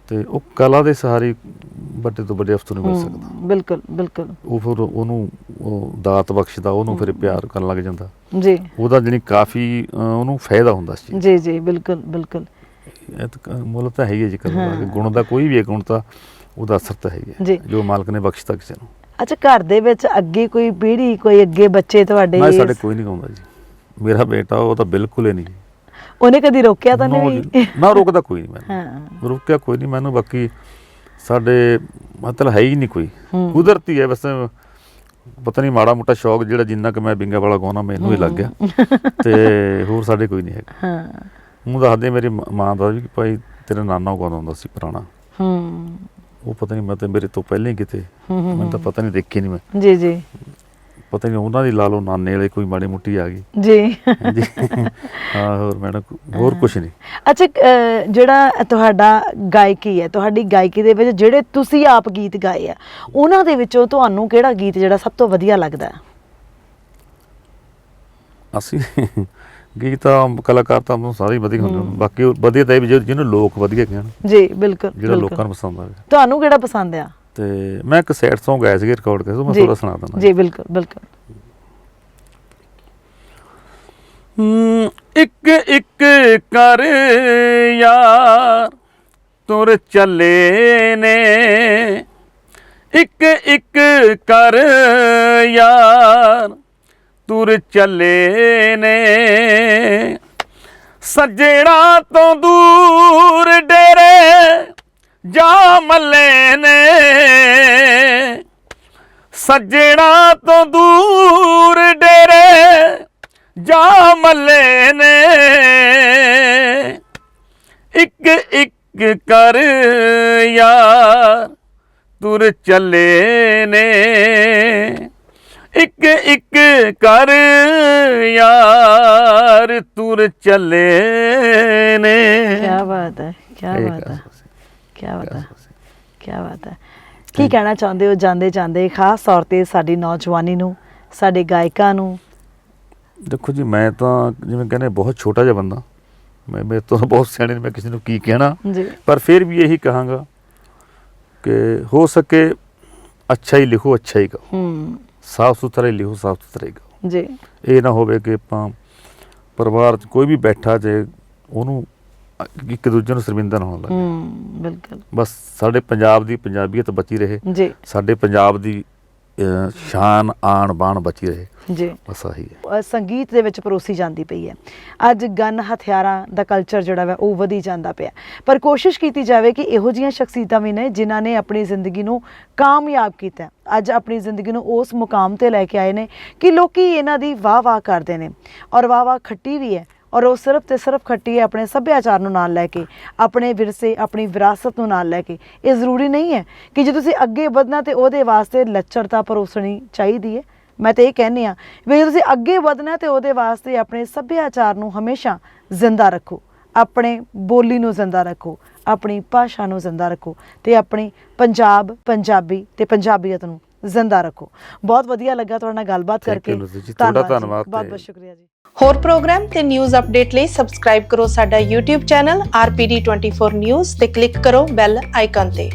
ਤੇ ਉਹ ਕਲਾ ਦੇ ਸਹਾਰੇ ਵੱਡੇ ਤੋਂ ਵੱਡੇ ਅਫਸਰ ਨੂੰ ਮਿਲ ਸਕਦਾ। ਬਿਲਕੁਲ ਬਿਲਕੁਲ। ਉਹ ਫਿਰ ਉਹਨੂੰ ਉਹ ਦਾਤ ਬਖਸ਼ਦਾ ਉਹਨੂੰ ਫਿਰ ਪਿਆਰ ਕਰਨ ਲੱਗ ਜਾਂਦਾ। ਜੀ। ਉਹਦਾ ਜਿਹੜੀ ਕਾਫੀ ਉਹਨੂੰ ਫਾਇਦਾ ਹੁੰਦਾ ਸੀ। ਜੀ ਜੀ ਬਿਲਕੁਲ ਬਿਲਕੁਲ। ਇਹ ਤਾਂ ਮੁੱਲ ਤਾਂ ਹੈ ਹੀ ਜੀ ਕਰਦਾ ਹਾਂ। ਕਿ ਗੁਣ ਦਾ ਕੋਈ ਵੀ ਗੁਣ ਤਾਂ ਉਹਦਾ ਅਸਰ ਤਾਂ ਹੈ ਹੀ ਜੀ। ਹੈ। ਜੋ। ਮਾਲਕ ਨੇ ਬਖਸ਼ਤਾ ਕਿਸੇ ਨੂੰ। ਅੱਛਾ ਘਰ ਦੇ ਵਿੱਚ ਅੱਗੇ ਕੋਈ ਪੀੜ੍ਹੀ ਕੋਈ ਅੱਗੇ ਬੱਚੇ ਤੁਹਾਡੇ ਮੈਂ ਸਾਡੇ ਕੋਈ ਨਹੀਂ ਗਾਉਂਦਾ ਜੀ। ਮੇਰਾ ਬੇਟਾ ਉਹ ਤਾਂ ਬਿਲਕੁਲ ਹੀ ਨਹੀਂ। ਉਹਨੇ ਕਦੀ ਰੋਕਿਆ ਤਾਂ No ਨਹੀਂ ਜੀ, ਨਾ ਰੋਕਦਾ ਕੋਈ ਨਹੀਂ ਮੈਨੂੰ। ਹਾਂ। ਰੋਕਿਆ ਕੋਈ ਨਹੀਂ ਮੈਨੂੰ ਬਾਕੀ ਸਾਡੇ ਮਤਲਬ ਹੈ ਹੀ ਨਹੀਂ ਕੋਈ। ਹੂੰ। ਕੁਦਰਤੀ ਹੈ ਬਸ ਪਤਾ ਨਹੀਂ ਮਾੜਾ ਮੋਟਾ ਸ਼ੌਕ ਜਿਹੜਾ ਜਿੰਨਾ ਕਿ ਮੈਂ ਬਿੰਗਾ ਵਾਲਾ ਗਾਉਣਾ ਮੈਨੂੰ ਹੀ ਲੱਗ ਗਿਆ। ਤੇ ਹੋਰ ਸਾਡੇ ਕੋਈ ਨਹੀਂ ਹੈਗਾ। ਹਾਂ। ਉਹ ਦੱਸਦੇ ਮੇਰੀ ਮ- ਮਾਂ ਦਾ ਵੀ ਕਿ ਭਾਈ ਤੇਰਾ ਨਾਨਾ ਗਾਉਂਦਾ ਹੁੰਦਾ ਸੀ ਪੁਰਾਣਾ। ਹੂੰ। ਉਹ ਪਤਾ ਨਹੀਂ ਮੈਂ ਤੇ ਮੇਰੇ ਤੋਂ ਪਹਿਲਾਂ ਹੀ ਕਿਤੇ ਹੂੰ, ਹੂੰ, ਮੈਨੂੰ ਤਾਂ ਪਤਾ ਨਹੀਂ ਦੇਖੀ ਨਹੀਂ ਮੈਂ। ਜੀ ਜੀ। ਪਤਾ ਨਹੀਂ ਉਹਨਾਂ ਦੀ ਲਾ ਲਓ ਨਾਨੇ ਵਾਲੇ ਕੋਈ ਮਾੜੀ ਮੁੱਟੀ ਆ ਗਈ। ਜੀ। ਹਾਂ ਹੋਰ ਮੈਡਮ ਹੋਰ ਕੁਝ ਨਹੀਂ। ਅੱਛਾ ਜਿਹੜਾ ਤੁਹਾਡਾ ਗਾਇਕੀ ਹੈ ਤੁਹਾਡੀ ਗਾਇਕੀ ਦੇ ਵਿੱਚ ਜਿਹੜੇ ਤੁਸੀਂ ਆਪ ਗੀਤ ਗਾਏ ਆ ਉਹਨਾਂ ਦੇ ਵਿੱਚੋਂ ਤੁਹਾਨੂੰ ਕਿਹੜਾ ਗੀਤ ਜਿਹੜਾ ਸਭ ਤੋਂ ਵਧੀਆ ਲੱਗਦਾ? ਅਸੀਂ ਗੀਤ ਤਾਂ ਕਲਾਕਾਰ ਤਾਂ ਮੈਨੂੰ ਸਾਰੇ ਵਧੀਆ ਹੁੰਦੇ ਨੇ। ਬਾਕੀ ਵਧੀਆ ਤਾਂ ਇਹ ਵੀ ਜਿਹਨੂੰ- ਲੋਕ ਵਧੀਆ ਕਹਿਣ। ਜੀ ਬਿਲਕੁਲ ਜਿਹੜਾ। ਲੋਕਾਂ ਨੂੰ ਪਸੰਦ ਆਵੇ। ਤੁਹਾਨੂੰ ਕਿਹੜਾ ਪਸੰਦ ਆ? ਤੇ ਮੈਂ ਇੱਕ ਸੈਡ Song ਗਾਇਆ ਸੀ ਰਿਕਾਰਡ ਕਰਕੇ ਮੈਂ। ਥੋੜਾ ਸੁਣਾ ਦਿੰਦਾ। ਜੀ ਬਿਲਕੁਲ ਬਿਲਕੁਲ। ਇੱਕ ਇੱਕ ਕਰ ਯਾਰ ਤੁਰ ਚੱਲੇ ਨੇ। ਇੱਕ ਇੱਕ ਕਰ ਯਾਰ ਤੁਰ ਚੱਲੇ ਨੇ। ਸੱਜਣਾ ਤੋਂ ਦੂਰ ਡੇਰੇ ਜਾ ਮੱਲੇ ਨੇ ਸੱਜਣਾ ਤੋਂ ਦੂਰ ਡੇਰੇ ਜਾ ਮੱਲੇ ਨੇ ਇੱਕ ਇੱਕ ਕਰ ਯਾਰ ਤੁਰ ਚੱਲੇ ਨੇ। ਇੱਕ ਇੱਕ ਕਰ ਯਾਰ ਤੁਰ ਚੱਲੇ ਨੇ। ਕੀ ਬਾਤ ਹੈ ਕੀ ਬਾਤ ਹੈ। ਕੀ ਬਾਤ ਹੈ। ਕੀ ਬਾਤ ਹੈ। ਕੀ ਕਹਿਣਾ ਚਾਹੁੰਦੇ ਹੋ? ਜਾਂਦੇ ਜਾਂਦੇ ਖਾਸ ਤੌਰ ਤੇ ਸਾਡੀ ਨੌਜਵਾਨੀ ਨੂੰ ਸਾਡੇ ਗਾਇਕਾਂ ਨੂੰ। ਦੇਖੋ ਜੀ ਮੈਂ ਤਾਂ ਜਿਵੇਂ ਕਹਿੰਦੇ ਬਹੁਤ ਛੋਟਾ ਜਿਹਾ ਬੰਦਾ। ਮੈਂ ਮੇਰੇ ਤੋਂ ਬਹੁਤ ਸਿਆਣੇ ਨੇ ਮੈਂ ਕਿਸੇ ਨੂੰ ਕੀ ਕਹਿਣਾ। ਪਰ ਫਿਰ ਵੀ ਇਹੀ ਕਹਾਂਗਾ ਕਿ ਹੋ ਸਕੇ ਅੱਛਾ ਹੀ ਲਿਖੋ ਅੱਛਾ ਹੀ ਕਹੋ ਹੂੰ। ਸਾਫ਼ ਸੁਥਰਾ ਹੀ ਲਿਖੋ ਸਾਫ਼ ਸੁਥਰਾ ਹੀ ਕਹੋ ਜੀ। ਇਹ ਨਾ ਹੋਵੇ ਕਿ ਆਪਾਂ ਪਰਿਵਾਰ 'ਚ ਕੋਈ ਵੀ ਬੈਠਾ ਜੇ ਉਹਨੂੰ ਇੱਕ ਦੂਜੇ ਨੂੰ ਸ਼ਰਮਿੰਦਾ ਨਾ ਹੋਣ ਲੱਗੇ ਹੂੰ ਬਿਲਕੁਲ। ਬਸ ਸਾਡੇ ਪੰਜਾਬ ਦੀ ਪੰਜਾਬੀਅਤ ਬਚੀ ਰਹੇ। ਜੀ। ਸਾਡੇ ਪੰਜਾਬ ਦੀ ਸ਼ਾਨ ਆਣ ਬਾਣ ਬਚੀ ਰਹੇ। ਜੀ। ਬਸ ਆਹੀ ਹੈ। ਸੰਗੀਤ ਦੇ ਵਿੱਚ ਪਰੋਸੀ ਜਾਂਦੀ ਪਈ ਹੈ। ਅੱਜ ਗਨ ਹਥਿਆਰਾਂ ਦਾ ਕਲਚਰ ਜਿਹੜਾ ਵਾ ਉਹ ਵਧੀ ਜਾਂਦਾ ਪਿਆ। ਪਰ ਕੋਸ਼ਿਸ਼ ਕੀਤੀ ਜਾਵੇ ਕਿ ਇਹੋ ਜੀਆਂ ਸ਼ਖਸੀਅਤਾਂ ਵੀ ਨੇ ਜਿਨ੍ਹਾਂ ਨੇ ਆਪਣੀ ਜ਼ਿੰਦਗੀ ਨੂੰ ਕਾਮਯਾਬ ਕੀਤਾ ਹੈ। ਅੱਜ ਆਪਣੀ ਜ਼ਿੰਦਗੀ ਨੂੰ ਉਸ ਮੁਕਾਮ ਤੇ ਲੈ ਕੇ ਆਏ ਨੇ ਕਿ ਲੋਕੀ ਇਹਨਾਂ ਦੀ ਵਾਹ ਵਾਹ ਕਰਦੇ ਨੇ। ਔਰ ਵਾਹ ਵਾਹ ਖੱਟੀ ਵੀ ਹੈ। ਔਰ ਉਹ ਸਿਰਫ ਤੇ ਸਿਰਫ ਖੱਟੀ ਹੈ ਆਪਣੇ ਸੱਭਿਆਚਾਰ ਨੂੰ ਨਾਲ ਲੈ ਕੇ, ਆਪਣੇ ਵਿਰਸੇ, ਆਪਣੀ ਵਿਰਾਸਤ ਨੂੰ ਨਾਲ ਲੈ ਕੇ। ਇਹ ਜ਼ਰੂਰੀ ਨਹੀਂ ਹੈ ਕਿ ਜੇ ਤੁਸੀਂ ਅੱਗੇ ਵਧਣਾ ਤੇ ਉਹਦੇ ਵਾਸਤੇ ਲੱਚਰਤਾ ਪਰੋਸਣੀ ਚਾਹੀਦੀ ਹੈ। ਮੈਂ ਤੇ ਇਹ ਕਹਿੰਨੀ ਆ ਵੀ ਜੇ ਤੁਸੀਂ ਅੱਗੇ ਵਧਣਾ ਤੇ ਉਹਦੇ ਵਾਸਤੇ ਆਪਣੇ ਸੱਭਿਆਚਾਰ ਨੂੰ ਹਮੇਸ਼ਾ ਜ਼ਿੰਦਾ ਰੱਖੋ। ਆਪਣੇ ਬੋਲੀ ਨੂੰ ਜ਼ਿੰਦਾ ਰੱਖੋ, ਆਪਣੀ ਭਾਸ਼ਾ ਨੂੰ ਜ਼ਿੰਦਾ ਰੱਖੋ ਤੇ ਆਪਣੀ ਪੰਜਾਬ, ਪੰਜਾਬੀ ਤੇ ਪੰਜਾਬੀਅਤ ਨੂੰ ਜ਼ਿੰਦਾ ਰੱਖੋ ਬਹੁਤ ਵਧੀਆ ਲੱਗਾ ਤੁਹਾਡੇ ਨਾਲ ਗੱਲਬਾਤ ਕਰਕੇ। ਤੁਹਾਡਾ। ਧੰਨਵਾਦ ਬਹੁਤ ਬਹੁਤ ਸ਼ੁਕਰੀਆ ਜੀ ਹੋਰ ਪ੍ਰੋਗਰਾਮ ਤੇ ਨਿਊਜ਼ ਅਪਡੇਟ ਲਈ ਸਬਸਕ੍ਰਾਈਬ ਕਰੋ ਸਾਡਾ YouTube ਚੈਨਲ RPD24 News ਤੇ ਕਲਿੱਕ ਕਰੋ ਬੈਲ ਆਈਕਨ ਤੇ